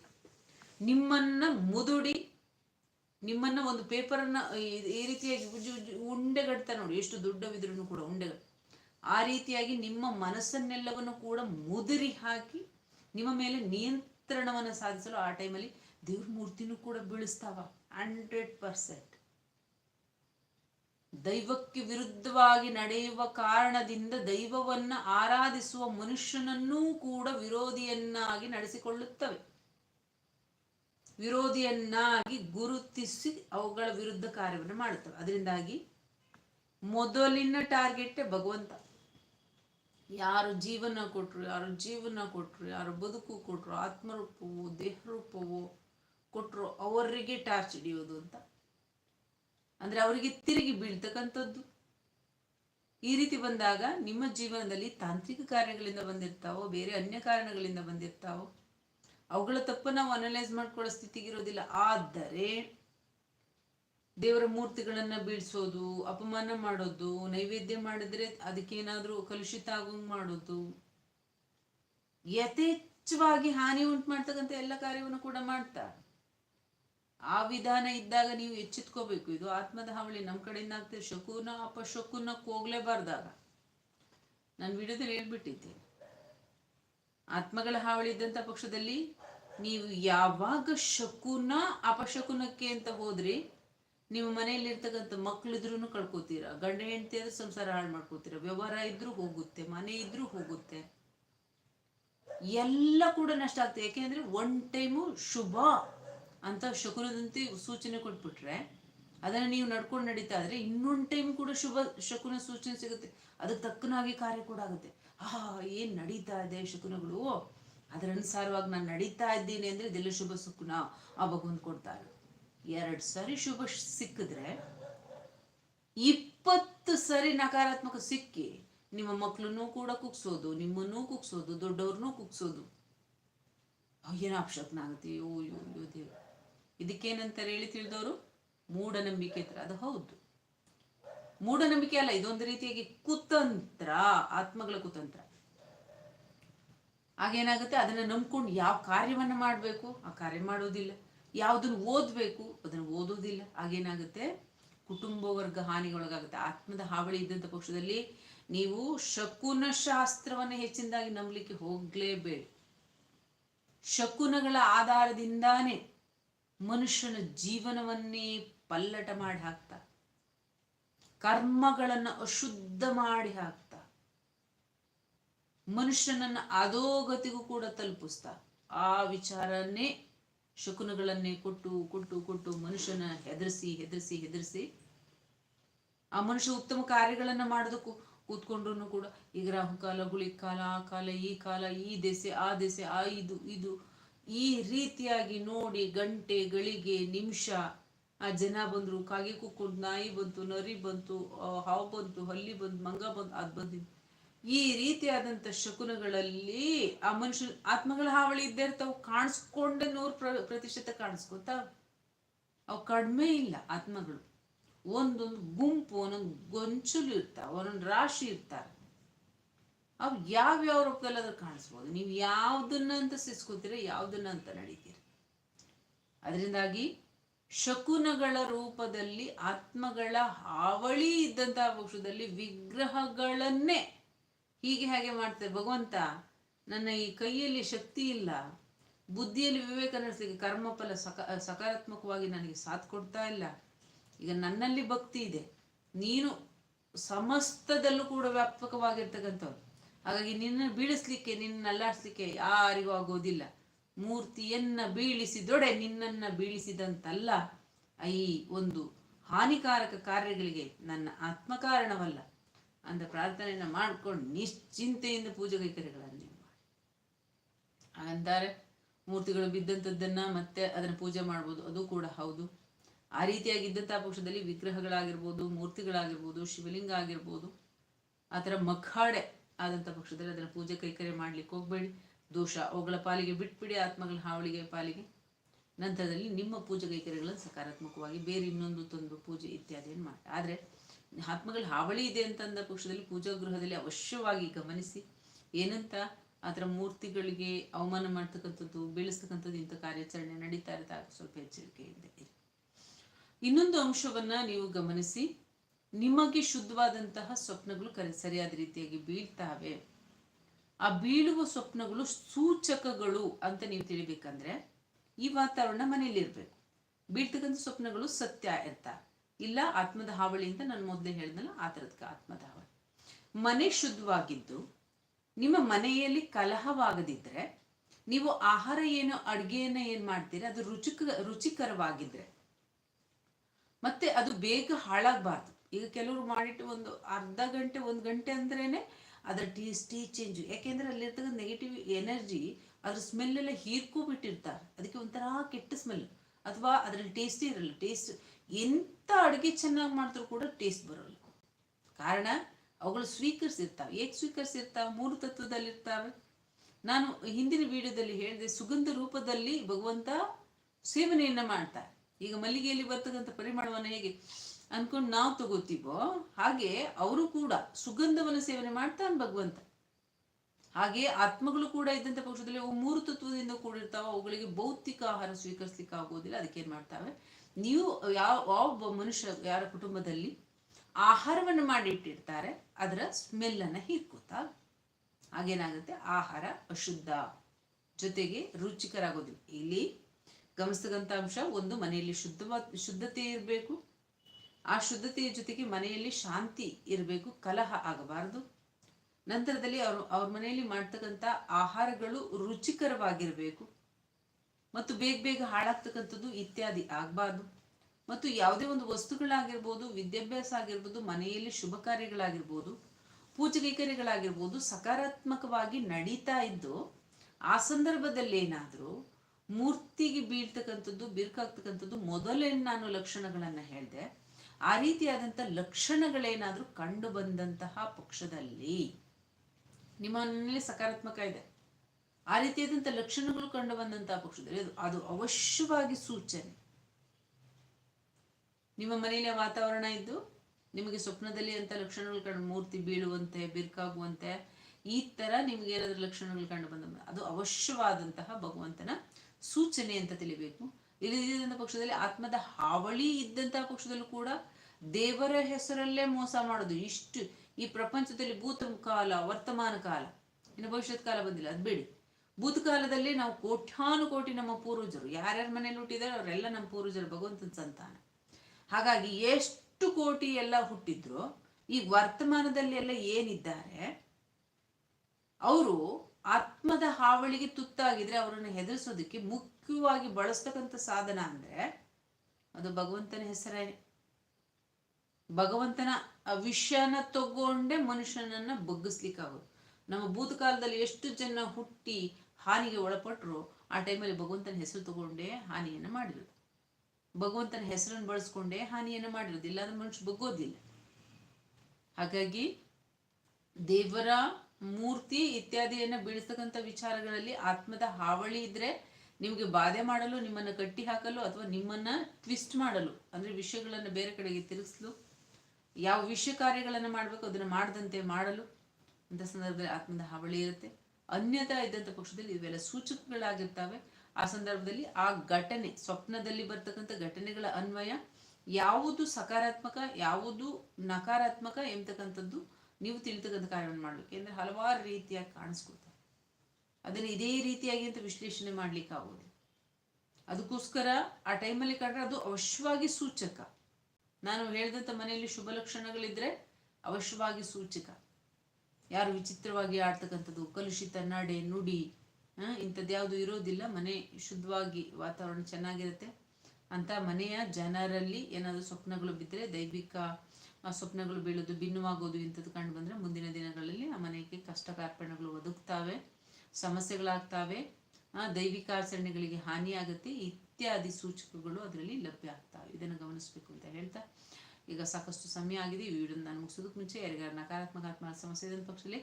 Speaker 1: ನಿಮ್ಮನ್ನ ಮುದುಡಿ ನಿಮ್ಮನ್ನ ಒಂದು ಪೇಪರನ್ನ ಈ- ರೀತಿಯಾಗಿ ಉಜ್ಜು ಉಜ್ಜು ನೋಡಿ. ಎಷ್ಟು ದೊಡ್ಡವಿದ್ರೂ ಕೂಡ ಉಂಡೆಗಳು ಆ ರೀತಿಯಾಗಿ ನಿಮ್ಮ ಮನಸ್ಸನ್ನೆಲ್ಲವನ್ನು ಕೂಡ ಮುದುರಿ ಹಾಕಿ ನಿಮ್ಮ ಮೇಲೆ ನಿಯಂತ್ರಣವನ್ನು ಸಾಧಿಸಲು ಆ ಟೈಮಲ್ಲಿ ದೇವ್ರ ಮೂರ್ತಿನೂ ಕೂಡ ಬೀಳಿಸ್ತಾವ. Hundred percent. ದೈವಕ್ಕೆ ವಿರುದ್ಧವಾಗಿ ನಡೆಯುವ ಕಾರಣದಿಂದ ದೈವವನ್ನ ಆರಾಧಿಸುವ ಮನುಷ್ಯನನ್ನೂ ಕೂಡ ವಿರೋಧಿಯನ್ನಾಗಿ ನಡೆಸಿಕೊಳ್ಳುತ್ತವೆ. ವಿರೋಧಿಯನ್ನಾಗಿ ಗುರುತಿಸಿ ಅವುಗಳ ವಿರುದ್ಧ ಕಾರ್ಯವನ್ನು ಮಾಡುತ್ತವೆ. ಅದರಿಂದಾಗಿ ಮೊದಲಿನ ಟಾರ್ಗೆಟ್ ಭಗವಂತ. ಯಾರು ಜೀವನ ಕೊಟ್ರು, ಯಾರು ಜೀವನ ಕೊಟ್ರು, ಯಾರು ಬದುಕು ಕೊಟ್ರು, ಆತ್ಮರೂಪವೋ ದೇಹ ಕೊಟ್ರು ಅವರಿಗೆ ಟಾರ್ಚ್ ಹಿಡಿಯೋದು ಅಂತ. ಅಂದ್ರೆ ಅವರಿಗೆ ತಿರುಗಿ ಬೀಳ್ತಕ್ಕಂಥದ್ದು. ಈ ರೀತಿ ಬಂದಾಗ ನಿಮ್ಮ ಜೀವನದಲ್ಲಿ ತಾಂತ್ರಿಕ ಕಾರ್ಯಗಳಿಂದ ಬಂದಿರ್ತಾವೋ, ಬೇರೆ ಅನ್ಯ ಕಾರಣಗಳಿಂದ ಬಂದಿರ್ತಾವೋ, ಅವುಗಳ ತಪ್ಪು ನಾವು ಅನಲೈಸ್ ಮಾಡ್ಕೊಳ್ಳೋ ಸ್ಥಿತಿಗೆ ಇರೋದಿಲ್ಲ. ಆದರೆ ದೇವರ ಮೂರ್ತಿಗಳನ್ನ ಬೀಳ್ಸೋದು, ಅಪಮಾನ ಮಾಡೋದು, ನೈವೇದ್ಯ ಮಾಡಿದ್ರೆ ಅದಕ್ಕೇನಾದ್ರೂ ಕಲುಷಿತ ಆಗೋಂಗ್ ಮಾಡೋದು, ಯಥೇಚ್ಛವಾಗಿ ಹಾನಿ ಉಂಟು ಮಾಡ್ತಕ್ಕಂಥ ಎಲ್ಲ ಕಾರ್ಯವನ್ನು ಕೂಡ ಮಾಡ್ತಾರೆ ಆ ವಿಧಾನ ಇದ್ದಾಗ ನೀವು ಎಚ್ಚೆತ್ಕೋಬೇಕು. ಇದು ಆತ್ಮದ ಹಾವಳಿ. ನಮ್ಮ ಕಡೆಯಿಂದ ಆಗ್ತದೆ. ಶಕುನ ಅಪಶಕುನಕ್ಕೆ ಹೋಗ್ಲೇಬಾರ್ದಾಗ ನಾನು ವಿಡಿಯೋದಲ್ಲಿ ಹೇಳ್ಬಿಟ್ಟಿದ್ದೇನೆ ಆತ್ಮಗಳ ಹಾವಳಿ ಇದ್ದಂಥ ಪಕ್ಷದಲ್ಲಿ ನೀವು ಯಾವಾಗ ಶಕುನ, ಅಪಶಕುನಕ್ಕೆ ಅಂತ ಹೋದ್ರಿ ನಿಮ್ಮ ಮನೆಯಲ್ಲಿ ಇರ್ತಕ್ಕಂಥ ಮಕ್ಳಿದ್ರೂ ಕಳ್ಕೊತೀರಾ. ಗಂಡ, ಹೆಂಡತಿ ಆದ್ರೆ ಸಂಸಾರ ಹಾಳು ಮಾಡ್ಕೋತೀರಾ. ವ್ಯವಹಾರ ಇದ್ರೂ ಹೋಗುತ್ತೆ. ಮನೆ ಇದ್ರೂ ಹೋಗುತ್ತೆ. ಎಲ್ಲ ಕೂಡ ನಷ್ಟ ಆಗ್ತದೆ. ಯಾಕೆಂದ್ರೆ ಒನ್ ಟೈಮು ಶುಭ. ಅಂತ ಶಕುನದಂತೆ ಸೂಚನೆ ಕೊಟ್ಬಿಟ್ರೆ, ಅದನ್ನ ನೀವು ನಡ್ಕೊಂಡು ನಡೀತಾ ಇದ್ರೆ ಇನ್ನೊಂದು ಟೈಮ್ ಕೂಡ ಶುಭ, ಶಕುನ ಸೂಚನೆ ಸಿಗುತ್ತೆ. ಅದಕ್ಕೆ ತಕ್ಕನಾಗಿ ಕಾರ್ಯ ಕೂಡ ಆಗುತ್ತೆ. ಆ, ಏನು ನಡೀತಾ ಇದೆ ಶಕುನಗಳು? ಅದರ ಅನುಸಾರವಾಗಿ ನಾನು ನಡೀತಾ ಇದ್ದೀನಿ ಅಂದ್ರೆ ಇದೆಲ್ಲ ಶುಭ ಸುಖನ ಆ ಭಗವಂತ ಕೊಡ್ತಾರೆ ಎರಡು ಸರಿ ಶುಭ ಸಿಕ್ಕಿದ್ರೆ, ಇಪ್ಪತ್ತು ಸರಿ ನಕಾರಾತ್ಮಕ ಸಿಕ್ಕಿ ನಿಮ್ಮ ಮಕ್ಕಳನ್ನು ಕೂಡ ಕುಗ್ಸೋದು, ನಿಮ್ಮನ್ನೂ ಕುಗ್ಸೋದು, ದೊಡ್ಡವ್ರನ್ನೂ ಕುಗ್ಸೋದು. ಏನೋ ಅಪಶಕ್ನ ಆಗುತ್ತೆ? ಓ ಅಯ್ಯೋ ಅಯ್ಯೋ ದೇವ ಇದಕ್ಕೇನಂತಾರೆ ಹೇಳಿ ತಿಳಿದವರು? ಮೂಢನಂಬಿಕೆ ತರ ಅದು ಹೌದು. ಮೂಢನಂಬಿಕೆ ಅಲ್ಲ, ಇದೊಂದು ರೀತಿಯಾಗಿ ಕುತಂತ್ರ, ಆತ್ಮಗಳ ಕುತಂತ್ರ. ಆಗೇನಾಗುತ್ತೆ ಅದನ್ನ ನಂಬ್ಕೊಂಡು ಯಾವ ಕಾರ್ಯವನ್ನ ಮಾಡಬೇಕು? ಆ ಕಾರ್ಯ ಮಾಡೋದಿಲ್ಲ. ಯಾವುದನ್ನು ಓದಬೇಕು? ಅದನ್ನು ಓದೋದಿಲ್ಲ. ಆಗೇನಾಗುತ್ತೆ ಕುಟುಂಬ ವರ್ಗ ಹಾನಿಗೊಳಗಾಗುತ್ತೆ. ಆತ್ಮದ ಹಾವಳಿ ಇದ್ದಂಥ ಪಕ್ಷದಲ್ಲಿ ನೀವು ಶಕುನ ಶಾಸ್ತ್ರವನ್ನು ಹೆಚ್ಚಿನದಾಗಿ ನಂಬಲಿಕ್ಕೆ ಹೋಗ್ಲೇಬೇಡಿ. ಶಕುನಗಳ ಆಧಾರದಿಂದಾನೇ ಮನುಷ್ಯನ ಜೀವನವನ್ನೇ ಪಲ್ಲಟ ಮಾಡಿ ಹಾಕ್ತಾ. ಕರ್ಮಗಳನ್ನು ಅಶುದ್ಧ ಮಾಡಿ ಹಾಕ್ತಾ. ಮನುಷ್ಯನನ್ನ ಅಧೋಗತಿಗೂ ಕೂಡ ತಲುಪಿಸ್ತಾ. ಆ ವಿಚಾರನೇ ಶಕುನಗಳನ್ನೇ ಕೊಟ್ಟು ಕೊಟ್ಟು ಕೊಟ್ಟು ಮನುಷ್ಯನ ಹೆದರಿಸಿ ಹೆದರಿಸಿ ಹೆದರಿಸಿ ಆ ಮನುಷ್ಯ ಉತ್ತಮ ಕಾರ್ಯಗಳನ್ನ ಮಾಡೋದಕ್ಕೂ ಕೂತ್ಕೊಂಡ್ರು ಕೂಡ ಈಗ ರಾಹುಕಾಲ ಗುಳಿ ಕಾಲ ಆ ಕಾಲ, ಈ ಕಾಲ, ಈ ದೆಸೆ, ಆ ದೆಸೆ, ಆ ಇದು ಇದು ಈ ರೀತಿಯಾಗಿ ನೋಡಿ ಗಂಟೆ, ಗಳಿಗೆ, ನಿಮಿಷ, ಆ ಜನ ಬಂದ್ರು, ಕಾಗೆ ಕುಕ್ಕೊಂಡು ನಾಯಿ ಬಂತು, ನರಿ ಬಂತು ಹಾವು ಬಂತು, ಹಲ್ಲಿ ಬಂತು, ಮಂಗ ಬಂತು, ಅದ್ ಬಂದಿದ್ದು ಈ ರೀತಿಯಾದಂತ ಶಕುನಗಳಲ್ಲಿ ಆ ಮನುಷ್ಯ, ಆತ್ಮಗಳ ಹಾವಳಿ ಇದ್ದೇ ಇರ್ತಾವ, ಕಾಣಿಸ್ಕೊಂಡೆ ನೂರು ಪ್ರ, ಪ್ರತಿಶತ ಕಾಣಿಸ್ಕೊತಾವ ಅವು ಕಡಿಮೆ ಇಲ್ಲ ಆತ್ಮಗಳು. ಒಂದೊಂದು ಗುಂಪು, ಒಂದೊಂದು ಗೊಂಚಲು ಇರ್ತಾವ, ಒಂದೊಂದು ರಾಶಿ ಇರ್ತಾರೆ. ಅವು ಯಾವ್ಯಾವ ರೂಪದಲ್ಲಿ ಅದ್ರ ಕಾಣಿಸ್ಬೋದು. ನೀವು ಯಾವ್ದನ್ನ ಅಂತ ಸಿಸ್ಕೋತೀರ ಯಾವ್ದನ್ನ ಅಂತ ನಡೀತೀರ. ಅದರಿಂದಾಗಿ ಶಕುನಗಳ ರೂಪದಲ್ಲಿ ಆತ್ಮಗಳ ಹಾವಳಿ ಇದ್ದಂತಹ ಪಕ್ಷದಲ್ಲಿ ವಿಗ್ರಹಗಳನ್ನೇ ಹೀಗೆ ಹಾಗೆ ಮಾಡ್ತಾರೆ ಭಗವಂತ, ನನ್ನ ಈ ಕೈಯಲ್ಲಿ ಶಕ್ತಿ ಇಲ್ಲ. ಬುದ್ಧಿಯಲ್ಲಿ ವಿವೇಕ ನಡೆಸಲಿಕ್ಕೆ ಕರ್ಮಫಲ ಸಕ, ಸಕಾರಾತ್ಮಕವಾಗಿ ನನಗೆ ಸಾಥ್ ಕೊಡ್ತಾ ಇಲ್ಲ. ಈಗ ನನ್ನಲ್ಲಿ ಭಕ್ತಿ ಇದೆ. ನೀನು ಸಮಸ್ತದಲ್ಲೂ ಕೂಡ ವ್ಯಾಪಕವಾಗಿರ್ತಕ್ಕಂಥವ್ರು. ಹಾಗಾಗಿ ನಿನ್ನ ಬೀಳಿಸ್ಲಿಕ್ಕೆ, ನಿನ್ನ ಅಲ್ಲಾಡಿಸ್ಲಿಕ್ಕೆ ಯಾರಿಗೂ ಆಗೋದಿಲ್ಲ. ಮೂರ್ತಿಯನ್ನ ಬೀಳಿಸಿದೊಡೆ ನಿನ್ನನ್ನ ಬೀಳಿಸಿದಂತಲ್ಲ ಈ ಒಂದು ಹಾನಿಕಾರಕ ಕಾರ್ಯಗಳಿಗೆ ನನ್ನ ಆತ್ಮ ಕಾರಣವಲ್ಲ ಅಂತ ಪ್ರಾರ್ಥನೆಯನ್ನ ಮಾಡ್ಕೊಂಡು ನಿಶ್ಚಿಂತೆಯಿಂದ ಪೂಜೆ ಕೈಕರ್ಯಗಳನ್ನು ಮಾಡಿ. ಹಾಗಂತಾರೆ ಮೂರ್ತಿಗಳು ಬಿದ್ದಂಥದ್ದನ್ನ ಮತ್ತೆ ಅದನ್ನ ಪೂಜೆ ಮಾಡ್ಬೋದು. ಅದು ಕೂಡ ಹೌದು. ಆ ರೀತಿಯಾಗಿದ್ದಂತಹ ಪಕ್ಷದಲ್ಲಿ ವಿಗ್ರಹಗಳಾಗಿರ್ಬೋದು, ಮೂರ್ತಿಗಳಾಗಿರ್ಬೋದು, ಶಿವಲಿಂಗ ಆಗಿರ್ಬೋದು, ಆ ಥರ ಮಖಾಡೆ ಆದಂಥ ಪಕ್ಷದಲ್ಲಿ ಅದನ್ನು ಪೂಜೆ ಕೈಕರ್ಯ ಮಾಡ್ಲಿಕ್ಕೆ ಹೋಗ್ಬೇಡಿ. ದೋಷ ಅವುಗಳ ಪಾಲಿಗೆ ಬಿಟ್ಬಿಡಿ, ಆತ್ಮಗಳ ಹಾವಳಿಗೆ ಪಾಲಿಗೆ. ನಂತರದಲ್ಲಿ ನಿಮ್ಮ ಪೂಜೆ ಕೈಕರ್ಯಗಳನ್ನು ಸಕಾರಾತ್ಮಕವಾಗಿ ಬೇರೆ ಇನ್ನೊಂದು ತಂದು ಪೂಜೆ ಇತ್ಯಾದಿಯನ್ನು ಮಾಡಿ. ಆದರೆ ಆತ್ಮಗಳ ಹಾವಳಿ ಇದೆ ಅಂತಂದ ಪಕ್ಷದಲ್ಲಿ ಪೂಜಾ ಗೃಹದಲ್ಲಿ ಅವಶ್ಯವಾಗಿ ಗಮನಿಸಿ ಏನಂತ ಅದರ ಮೂರ್ತಿಗಳಿಗೆ ಅವಮಾನ ಮಾಡ್ತಕ್ಕಂಥದ್ದು, ಬೀಳಿಸ್ತಕ್ಕಂಥದ್ದು ಇಂಥ ಕಾರ್ಯಾಚರಣೆ ನಡೀತಾ ಇರುತ್ತೆ ಸ್ವಲ್ಪ ಎಚ್ಚರಿಕೆಯಿಂದ ಇರಿ. ಇನ್ನೊಂದು ಅಂಶವನ್ನ ನೀವು ಗಮನಿಸಿ. ನಿಮಗೆ ಶುದ್ಧವಾದಂತಹ ಸ್ವಪ್ನಗಳು ಕರೆ, ಸರಿಯಾದ ರೀತಿಯಾಗಿ ಬೀಳ್ತಾವೆ. ಆ ಬೀಳುವ ಸ್ವಪ್ನಗಳು ಸೂಚಕಗಳು ಅಂತ ನೀವು ತಿಳಿಬೇಕಂದ್ರೆ, ಈ ವಾತಾವರಣ ಮನೆಯಲ್ಲಿರ್ಬೇಕು. ಬೀಳ್ತಕ್ಕಂಥ ಸ್ವಪ್ನಗಳು ಸತ್ಯ ಅಂತ. ಇಲ್ಲ, ಆತ್ಮದ ಹಾವಳಿಯಿಂದ ನಾನು ಮೊದಲೇ ಹೇಳಿದ್ನಲ್ಲ ಆ ಥರದಕ್ಕೆ ಆತ್ಮದ ಹಾವಳಿ. ಮನೆ ಶುದ್ಧವಾಗಿದ್ದು, ನಿಮ್ಮ ಮನೆಯಲ್ಲಿ ಕಲಹವಾಗದಿದ್ರೆ, ನೀವು ಆಹಾರ ಏನು, ಅಡುಗೆಯನ್ನು ಏನು ಮಾಡ್ತೀರಾ, ಅದು ರುಚಿಕ, ರುಚಿಕರವಾಗಿದ್ರೆ, ಮತ್ತೆ ಅದು ಬೇಗ ಹಾಳಾಗಬಾರ್ದು. ಈಗ ಕೆಲವರು ಮಾಡಿಟ್ಟು ಒಂದು ಅರ್ಧ ಗಂಟೆ, ಒಂದು ಗಂಟೆ ಅಂದ್ರೇನೆ ಅದರ ಟೀ ಚೇಂಜ್ ಯಾಕೆಂದ್ರೆ ಅಲ್ಲಿರ್ತಕ್ಕಂಥ ನೆಗೆಟಿವ್ ಎನರ್ಜಿ ಅದ್ರ ಸ್ಮೆಲ್ ಎಲ್ಲ ಹೀರ್ಕೊಬಿಟ್ಟಿರ್ತಾರೆ. ಅದಕ್ಕೆ ಒಂಥರ ಕೆಟ್ಟ ಸ್ಮೆಲ್ ಅಥವಾ ಅದ್ರಲ್ಲಿ ಟೇಸ್ಟೇ ಇರಲ್ಲ. ಟೇಸ್ಟ್ ಎಂತ ಅಡುಗೆ ಚೆನ್ನಾಗಿ ಮಾಡಿದ್ರು ಕೂಡ ಟೇಸ್ಟ್ ಬರೋಲ್ಲ. ಕಾರಣ ಅವುಗಳು ಸ್ವೀಕರಿಸಿರ್ತಾವೆ. ಏಕೆ ಸ್ವೀಕರಿಸಿರ್ತಾವೆ? ಮೂರು ತತ್ವದಲ್ಲಿರ್ತಾವೆ. ನಾನು ಹಿಂದಿನ ವಿಡಿಯೋದಲ್ಲಿ ಹೇಳಿದೆ, ಸುಗಂಧ ರೂಪದಲ್ಲಿ ಭಗವಂತ ಸೇವನೆಯನ್ನ ಮಾಡ್ತಾರೆ. ಈಗ ಮಲ್ಲಿಗೆಯಲ್ಲಿ ಬರ್ತಕ್ಕಂಥ ಪರಿಮಳವನ್ನು ಹೇಗೆ? ಅನ್ಕೊಂಡು ನಾವು ತಗೋತೀವೋ, ಹಾಗೆ ಅವರು ಕೂಡ ಸುಗಂಧವನ್ನು ಸೇವನೆ ಮಾಡ್ತಾನೆ ಭಗವಂತ. ಹಾಗೆ ಆತ್ಮಗಳು ಕೂಡ ಇದ್ದಂಥ ಪಕ್ಷದಲ್ಲಿ ಅವು ಮೂರು ತತ್ವದಿಂದ ಕೂಡಿರ್ತಾವ, ಅವುಗಳಿಗೆ ಭೌತಿಕ ಆಹಾರ ಸ್ವೀಕರಿಸ್ಲಿಕ್ಕೆ ಆಗೋದಿಲ್ಲ ಅದಕ್ಕೆ ಏನ್ ಮಾಡ್ತಾವೆ? ನೀವು ಯಾವ ಒಬ್ಬ ಮನುಷ್ಯ, ಯಾರ ಕುಟುಂಬದಲ್ಲಿ ಆಹಾರವನ್ನು ಮಾಡಿ ಇಟ್ಟಿರ್ತಾರೆ ಅದರ ಸ್ಮೆಲ್ಲನ್ನು ಹೀರ್ಕೋತಾ, ಹಾಗೇನಾಗುತ್ತೆ? ಆಹಾರ ಅಶುದ್ಧ. ಜೊತೆಗೆ ರುಚಿಕರಾಗೋದಿಲ್ಲ. ಇಲ್ಲಿ ಗಮನಿಸ್ತಕ್ಕಂಥ ಅಂಶ, ಒಂದು ಮನೆಯಲ್ಲಿ ಶುದ್ಧವಾದ, ಶುದ್ಧತೆ ಇರಬೇಕು. ಆ ಶುದ್ಧತೆಯ ಜೊತೆಗೆ ಮನೆಯಲ್ಲಿ ಶಾಂತಿ ಇರಬೇಕು, ಕಲಹ ಆಗಬಾರದು. ನಂತರದಲ್ಲಿ ಅವರು, ಅವ್ರ ಮನೆಯಲ್ಲಿ ಮಾಡ್ತಕ್ಕಂಥ ಆಹಾರಗಳು ರುಚಿಕರವಾಗಿರಬೇಕು. ಮತ್ತು ಬೇಗ ಬೇಗ ಹಾಳಾಗ್ತಕ್ಕಂಥದ್ದು ಇತ್ಯಾದಿ ಆಗಬಾರ್ದು. ಮತ್ತು ಯಾವುದೇ ಒಂದು ವಸ್ತುಗಳಾಗಿರ್ಬೋದು, ವಿದ್ಯಾಭ್ಯಾಸ ಆಗಿರ್ಬೋದು, ಮನೆಯಲ್ಲಿ ಶುಭ ಕಾರ್ಯಗಳಾಗಿರ್ಬೋದು ಪೂಜೆ ಕೈಕರ್ಯಗಳಾಗಿರ್ಬೋದು ಸಕಾರಾತ್ಮಕವಾಗಿ ನಡೀತಾ ಇದ್ದು, ಆ ಸಂದರ್ಭದಲ್ಲಿ ಏನಾದರೂ ಮೂರ್ತಿಗೆ ಬೀಳ್ತಕ್ಕಂಥದ್ದು, ಬಿರುಕಾಗ್ತಕ್ಕಂಥದ್ದು ಮೊದಲೇ ನಾನು ಲಕ್ಷಣಗಳನ್ನು ಹೇಳಿದೆ. ಆ ರೀತಿಯಾದಂಥ ಲಕ್ಷಣಗಳೇನಾದರೂ ಕಂಡು ಬಂದಂತಹ ಪಕ್ಷದಲ್ಲಿ ನಿಮ್ಮ ಮನೆಯಲ್ಲಿ ಸಕಾರಾತ್ಮಕ ಇದೆ. ಆ ರೀತಿಯಾದಂಥ ಲಕ್ಷಣಗಳು ಕಂಡು ಬಂದಂತಹ ಪಕ್ಷದಲ್ಲಿ ಅದು ಅದು ಅವಶ್ಯವಾಗಿ ಸೂಚನೆ. ನಿಮ್ಮ ಮನೆಯಲ್ಲಿ ವಾತಾವರಣ ಇದ್ದು ನಿಮಗೆ ಸ್ವಪ್ನದಲ್ಲಿ ಅಂತ ಲಕ್ಷಣಗಳು ಕಂಡು, ಮೂರ್ತಿ ಬೀಳುವಂತೆ, ಬಿರ್ಕಾಗುವಂತೆ, ಈ ತರ ನಿಮ್ಗೆ ಏನಾದ್ರೂ ಲಕ್ಷಣಗಳು ಕಂಡು ಬಂದ ಅದು ಅವಶ್ಯವಾದಂತಹ ಭಗವಂತನ ಸೂಚನೆ ಅಂತ ತಿಳಿಬೇಕು. ಇಲ್ಲದಿದ್ದಂಥ ಪಕ್ಷದಲ್ಲಿ ಆತ್ಮದ ಹಾವಳಿ ಇದ್ದಂತಹ ಪಕ್ಷದಲ್ಲೂ ಕೂಡ ದೇವರ ಹೆಸರಲ್ಲೇ ಮೋಸ ಮಾಡೋದು. ಇಷ್ಟು ಈ ಪ್ರಪಂಚದಲ್ಲಿ ಭೂತ ಕಾಲ, ವರ್ತಮಾನ ಕಾಲ. ಇನ್ನು ಭವಿಷ್ಯತ್ ಕಾಲ ಬಂದಿಲ್ಲ. ಅದು ಬೇಡಿ. ಭೂತಕಾಲದಲ್ಲಿ ನಾವು ಕೋಟ್ಯಾನು ಕೋಟಿ ನಮ್ಮ ಪೂರ್ವಜರು. ಯಾರ್ಯಾರ ಮನೇಲಿ ಹುಟ್ಟಿದಾರೆ ಅವರೆಲ್ಲ ನಮ್ಮ ಪೂರ್ವಜರು. ಭಗವಂತನ ಸಂತಾನ. ಹಾಗಾಗಿ ಎಷ್ಟು ಕೋಟಿ ಎಲ್ಲ ಹುಟ್ಟಿದ್ರು, ಈ ವರ್ತಮಾನದಲ್ಲಿ ಎಲ್ಲ ಏನಿದ್ದಾರೆ, ಅವರು ಆತ್ಮದ ಹಾವಳಿಗೆ ತುತ್ತಾಗಿದ್ರೆ ಅವರನ್ನು ಹೆದರಿಸೋದಕ್ಕೆ ಮುಖ್ಯವಾಗಿ ಬಳಸ್ತಕ್ಕಂಥ ಸಾಧನ ಅಂದ್ರೆ ಅದು ಭಗವಂತನ ಹೆಸರೇ. ಭಗವಂತನ ವಿಷಯನ ತಗೊಂಡೇ ಮನುಷ್ಯನನ್ನ ಬಗ್ಗಿಸ್ಲಿಕ್ಕಾಗೋದು. ನಮ್ಮ ಭೂತಕಾಲದಲ್ಲಿ ಎಷ್ಟು ಜನ ಹುಟ್ಟಿ ಹಾನಿಗೆ ಒಳಪಟ್ಟರು ಆ ಟೈಮಲ್ಲಿ ಭಗವಂತನ ಹೆಸರು ತಗೊಂಡೇ ಹಾನಿಯನ್ನು ಮಾಡಿರೋದು. ಭಗವಂತನ ಹೆಸರನ್ನು ಬಳಸ್ಕೊಂಡೇ ಹಾನಿಯನ್ನು ಮಾಡಿರೋದು. ಇಲ್ಲಾಂದ್ರೆ ಮನುಷ್ಯ ಬಗ್ಗೋದಿಲ್ಲ. ಹಾಗಾಗಿ ದೇವರ ಮೂರ್ತಿ ಇತ್ಯಾದಿಯನ್ನು ಬೀಳಿಸ್ತಕ್ಕಂಥ ವಿಚಾರಗಳಲ್ಲಿ ಆತ್ಮದ ಹಾವಳಿ ಇದ್ರೆ ನಿಮಗೆ ಬಾಧೆ ಮಾಡಲು, ನಿಮ್ಮನ್ನ ಕಟ್ಟಿ ಹಾಕಲು ಅಥವಾ ನಿಮ್ಮನ್ನ ಟ್ವಿಸ್ಟ್ ಮಾಡಲು, ಅಂದ್ರೆ ವಿಷಯಗಳನ್ನು ಬೇರೆ ಕಡೆಗೆ ತಿರುಗಿಸಲು, ಯಾವ ವಿಷಯ ಕಾರ್ಯಗಳನ್ನು ಮಾಡಬೇಕು, ಅದನ್ನು ಮಾಡದಂತೆ ಮಾಡಲು, ಅಂತ ಸಂದರ್ಭದಲ್ಲಿ ಆತ್ಮದ ಹಾವಳಿ ಇರುತ್ತೆ. ಅನ್ಯತ ಇದ್ದಂಥ ಪಕ್ಷದಲ್ಲಿ ಇವೆಲ್ಲ ಸೂಚಕಗಳಾಗಿರ್ತವೆ. ಆ ಸಂದರ್ಭದಲ್ಲಿ ಆ ಘಟನೆ, ಸ್ವಪ್ನದಲ್ಲಿ ಬರ್ತಕ್ಕಂಥ ಘಟನೆಗಳ ಅನ್ವಯ, ಯಾವುದು ಸಕಾರಾತ್ಮಕ, ಯಾವುದು ನಕಾರಾತ್ಮಕ ಎಂಬತಕ್ಕಂಥದ್ದು ನೀವು ತಿಳಿತಕ್ಕಂಥ ಕಾರ್ಯವನ್ನು ಮಾಡಬೇಕು. ಅಂದ್ರೆ ಹಲವಾರು ರೀತಿಯಾಗಿ ಕಾಣಿಸ್ಕೊಳ್ತಾರೆ ಅದನ್ನು ಇದೇ ರೀತಿಯಾಗಿ ಅಂತ ವಿಶ್ಲೇಷಣೆ ಮಾಡಲಿಕ್ಕೆ ಆಗೋದಿಲ್ಲ. ಅದಕ್ಕೋಸ್ಕರ ಆ ಟೈಮಲ್ಲಿ ಕಂಡ್ರೆ ಅದು ಅವಶ್ಯವಾಗಿ ಸೂಚಕ. ನಾನು ಹೇಳಿದಂಥ ಮನೆಯಲ್ಲಿ ಶುಭ ಲಕ್ಷಣಗಳಿದ್ರೆ ಅವಶ್ಯವಾಗಿ ಸೂಚಕ. ಯಾರು ವಿಚಿತ್ರವಾಗಿ ಆಡ್ತಕ್ಕಂಥದ್ದು, ಕಲುಷಿತ ನಡೆ, ನುಡಿ ಇಂಥದ್ದು ಯಾವುದು ಇರೋದಿಲ್ಲ. ಮನೆ ಶುದ್ಧವಾಗಿ ವಾತಾವರಣ ಚೆನ್ನಾಗಿರುತ್ತೆ. ಅಂತ ಮನೆಯ ಜನರಲ್ಲಿ ಏನಾದರೂ ಸ್ವಪ್ನಗಳು ಬಿದ್ದರೆ ದೈವಿಕ ಸ್ವಪ್ನಗಳು ಬೀಳೋದು, ಭಿನ್ನವಾಗೋದು ಇಂಥದ್ದು ಕಂಡು ಬಂದರೆ ಮುಂದಿನ ದಿನಗಳಲ್ಲಿ ಆ ಮನೆಗೆ ಕಷ್ಟ ಕಾರ್ಪಣ್ಯಗಳು ಒದಗ್ತಾವೆ, ಸಮಸ್ಯೆಗಳಾಗ್ತಾವೆ ದೈವಿಕ ಆಚರಣೆಗಳಿಗೆ ಹಾನಿಯಾಗುತ್ತೆ, ಇತ್ಯಾದಿ ಸೂಚಕಗಳು ಅದರಲ್ಲಿ ಲಭ್ಯ ಆಗ್ತಾವೆ. ಇದನ್ನು ಗಮನಿಸಬೇಕು ಅಂತ ಹೇಳ್ತಾ ಈಗ ಸಾಕಷ್ಟು ಸಮಯ ಆಗಿದೆ. ಈ ವಿಡಿಯೋ ನಾನು ಮುಗಿಸೋದಕ್ಕೆ ಮುಂಚೆ ಯಾರಿಗಾರ ನಕಾರಾತ್ಮಕ ಆತ್ಮ ಸಮಸ್ಯೆ ಇದ್ದ ಪಕ್ಷದಲ್ಲಿ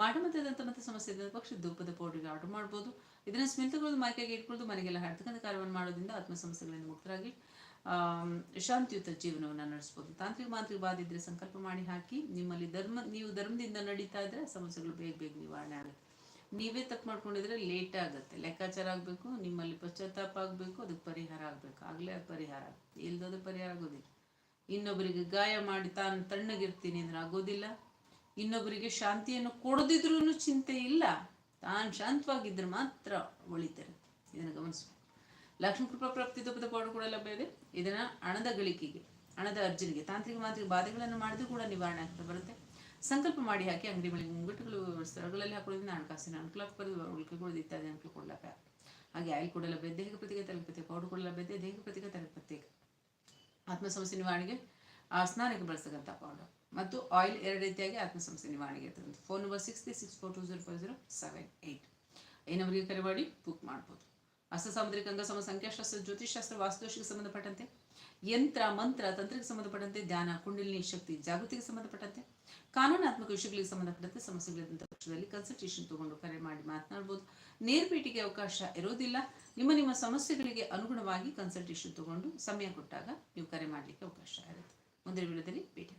Speaker 1: ಮಾಟ ಮತದಂತ ಮತ್ತೆ ಸಮಸ್ಯೆ ಇದ್ದ ಪಕ್ಷ ಧೂಪದ ಪೌಡರ್ಗೆ ಆರ್ಡರ್ ಮಾಡ್ಬೋದು. ಇದನ್ನು ಸ್ಮೆಲ್ ತಗೊಳ್ಳೋದು ಮೈಕೆಗೆ ಇಟ್ಕೊಳ್ಳೋದು ಮನೆಗೆಲ್ಲ ಹಾಡ್ತಕ್ಕಂಥ ಕಾರ್ಯವನ್ನು ಮಾಡೋದ್ರಿಂದ ಆತ್ಮ ಸಮಸ್ಯೆಗಳಿಂದ ಮುಕ್ತರಾಗಿ ಶಾಂತಿಯುತ ಜೀವನವನ್ನು ನಡೆಸ್ಬೋದು. ತಾಂತ್ರಿಕ ಮಾಂತ್ರಿಕ ಬಾಧಿದ್ರೆ ಸಂಕಲ್ಪ ಮಾಡಿ ಹಾಕಿ, ನಿಮ್ಮಲ್ಲಿ ಧರ್ಮ, ನೀವು ಧರ್ಮದಿಂದ ನಡೀತಾ ಇದ್ರೆ ಸಮಸ್ಯೆಗಳು ಬೇಗ ಬೇಗ ನಿವಾರಣೆ ಆಗುತ್ತೆ. ನೀವೇ ತಪ್ಪು ಮಾಡ್ಕೊಂಡಿದ್ರೆ ಲೇಟ್ ಆಗುತ್ತೆ. ಲೆಕ್ಕಾಚಾರ ಆಗಬೇಕು, ನಿಮ್ಮಲ್ಲಿ ಪಶ್ಚಾತ್ತಾಪ ಆಗಬೇಕು, ಅದಕ್ಕೆ ಪರಿಹಾರ ಆಗಬೇಕು. ಆಗಲೇ ಅದು ಪರಿಹಾರ ಇಲ್ದೋದ್ರೆ ಪರಿಹಾರ ಆಗೋದಿಲ್ಲ. ಇನ್ನೊಬ್ಬರಿಗೆ ಗಾಯ ಮಾಡಿ ತಾನು ತಣ್ಣಗಿರ್ತೀನಿ ಅಂದ್ರೆ ಆಗೋದಿಲ್ಲ. ಇನ್ನೊಬ್ಬರಿಗೆ ಶಾಂತಿಯನ್ನು ಕೊಡದಿದ್ರೂ ಚಿಂತೆ ಇಲ್ಲ. ತಾನು ಶಾಂತವಾಗಿದ್ರೆ ಮಾತ್ರ ಒಳಿತಾರೆ ಇದನ್ನು ಗಮನಿಸ್ಬೇಕು. ಲಕ್ಷ್ಮೀ ಕೃಪಾ ಪ್ರಾಪ್ತಿ ತಪ್ಪದ ಪಾಡು ಕೂಡ ಲಭ್ಯ ಇದೆ. ಇದನ್ನ ಹಣದ ಗಳಿಕೆಗೆ, ಹಣದ ಅರ್ಜುನಿಗೆ, ತಾಂತ್ರಿಕ ಮಾಂತ್ರಿಕ ಬಾಧೆಗಳನ್ನು ಮಾಡಿದ್ರು ಕೂಡ ನಿವಾರಣೆ ಆಗ್ತಾ ಬರುತ್ತೆ. ಸಂಕಲ್ಪ ಮಾಡಿ ಹಾಕಿ ಅಂಗಡಿ ಮಳಿಗೆ ಮುಂಗಟ್ಟುಗಳು ಸ್ಥಳಗಳಲ್ಲಿ ಹಾಕೊಳ್ಳೋದ್ರಿಂದ ಹಣಕಾಸಿನ ಅನುಕೂಲ ಉಳಿಕೆಗಳು ಇತ್ಯಾದಿ ಅನುಕೂಲ ಕೂಡ ಹಾಗೆ ಆಯಿಲ್ ಕೂಡ ಲಭ್ಯ ದೇಹ ಪ್ರತಿಗೆ ತಲೆ ಪ್ರತ್ಯೇಕ ಪೌಡರ್ ಕೂಡ ಲಭ್ಯ ದೇಹ ಪ್ರತಿಗೆ ತಲೆ ಪ್ರತ್ಯೇಕ ಆತ್ಮ ಸಮಸ್ಯೆ ನಿವಾರಣೆಗೆ ಸ್ನಾನಕ್ಕೆ ಬಳಸ್ತಕ್ಕಂಥ ಪೌಡರ್. ಮತ್ತು ಆಯಿಲ್ ಎರಡು ರೀತಿಯಾಗಿ ಆತ್ಮ ಸಮಸ್ಯೆ ನಿವಾರಣೆಗೆ ಇರ್ತದೆ phone number six three six four two zero four zero seven eight ಈ ನಂಬರಿಗೆ ಕರೆ ಮಾಡಿ ಬುಕ್ ಮಾಡ್ಬೋದು. ಅಸ್ತ ಸಾಮುದ್ರಿಕ ಅಂಗಸಮ ಸಂಖ್ಯಾಶಾಸ್ತ್ರ ಜ್ಯೋತಿಷಾಸ್ತ್ರ ವಾಸ್ತುಶಿಗೆ ಸಂಬಂಧಪಟ್ಟಂತೆ, ಯಂತ್ರ, ಮಂತ್ರ, ತಂತ್ರಕ್ಕೆ ಸಂಬಂಧಪಟ್ಟಂತೆ, ಧ್ಯಾನ, ಕುಂಡಲಿನಿ ಶಕ್ತಿ, ಜಾಗೃತಿಗೆ ಸಂಬಂಧಪಟ್ಟಂತೆ, ಕಾನೂನಾತ್ಮಕ ವಿಷಯಗಳಿಗೆ ಸಂಬಂಧಪಟ್ಟಂತೆ ಸಮಸ್ಯೆಗಳಿದ್ದಂಥ ಪಕ್ಷದಲ್ಲಿ ಕನ್ಸಲ್ಟೇಷನ್ ತಗೊಂಡು ಕರೆ ಮಾಡಿ ಮಾತನಾಡ್ಬೋದು. ನೇರ್ಪೇಟಿಗೆ ಅವಕಾಶ ಇರೋದಿಲ್ಲ. ನಿಮ್ಮ ನಿಮ್ಮ ಸಮಸ್ಯೆಗಳಿಗೆ ಅನುಗುಣವಾಗಿ ಕನ್ಸಲ್ಟೇಷನ್ ತಗೊಂಡು ಸಮಯ ಕೊಟ್ಟಾಗ ನೀವು ಕರೆ ಮಾಡಲಿಕ್ಕೆ ಅವಕಾಶ ಇರುತ್ತೆ. ಮುಂದಿನ ವಿಡಿಯೋದಲ್ಲಿ ಭೇಟಿ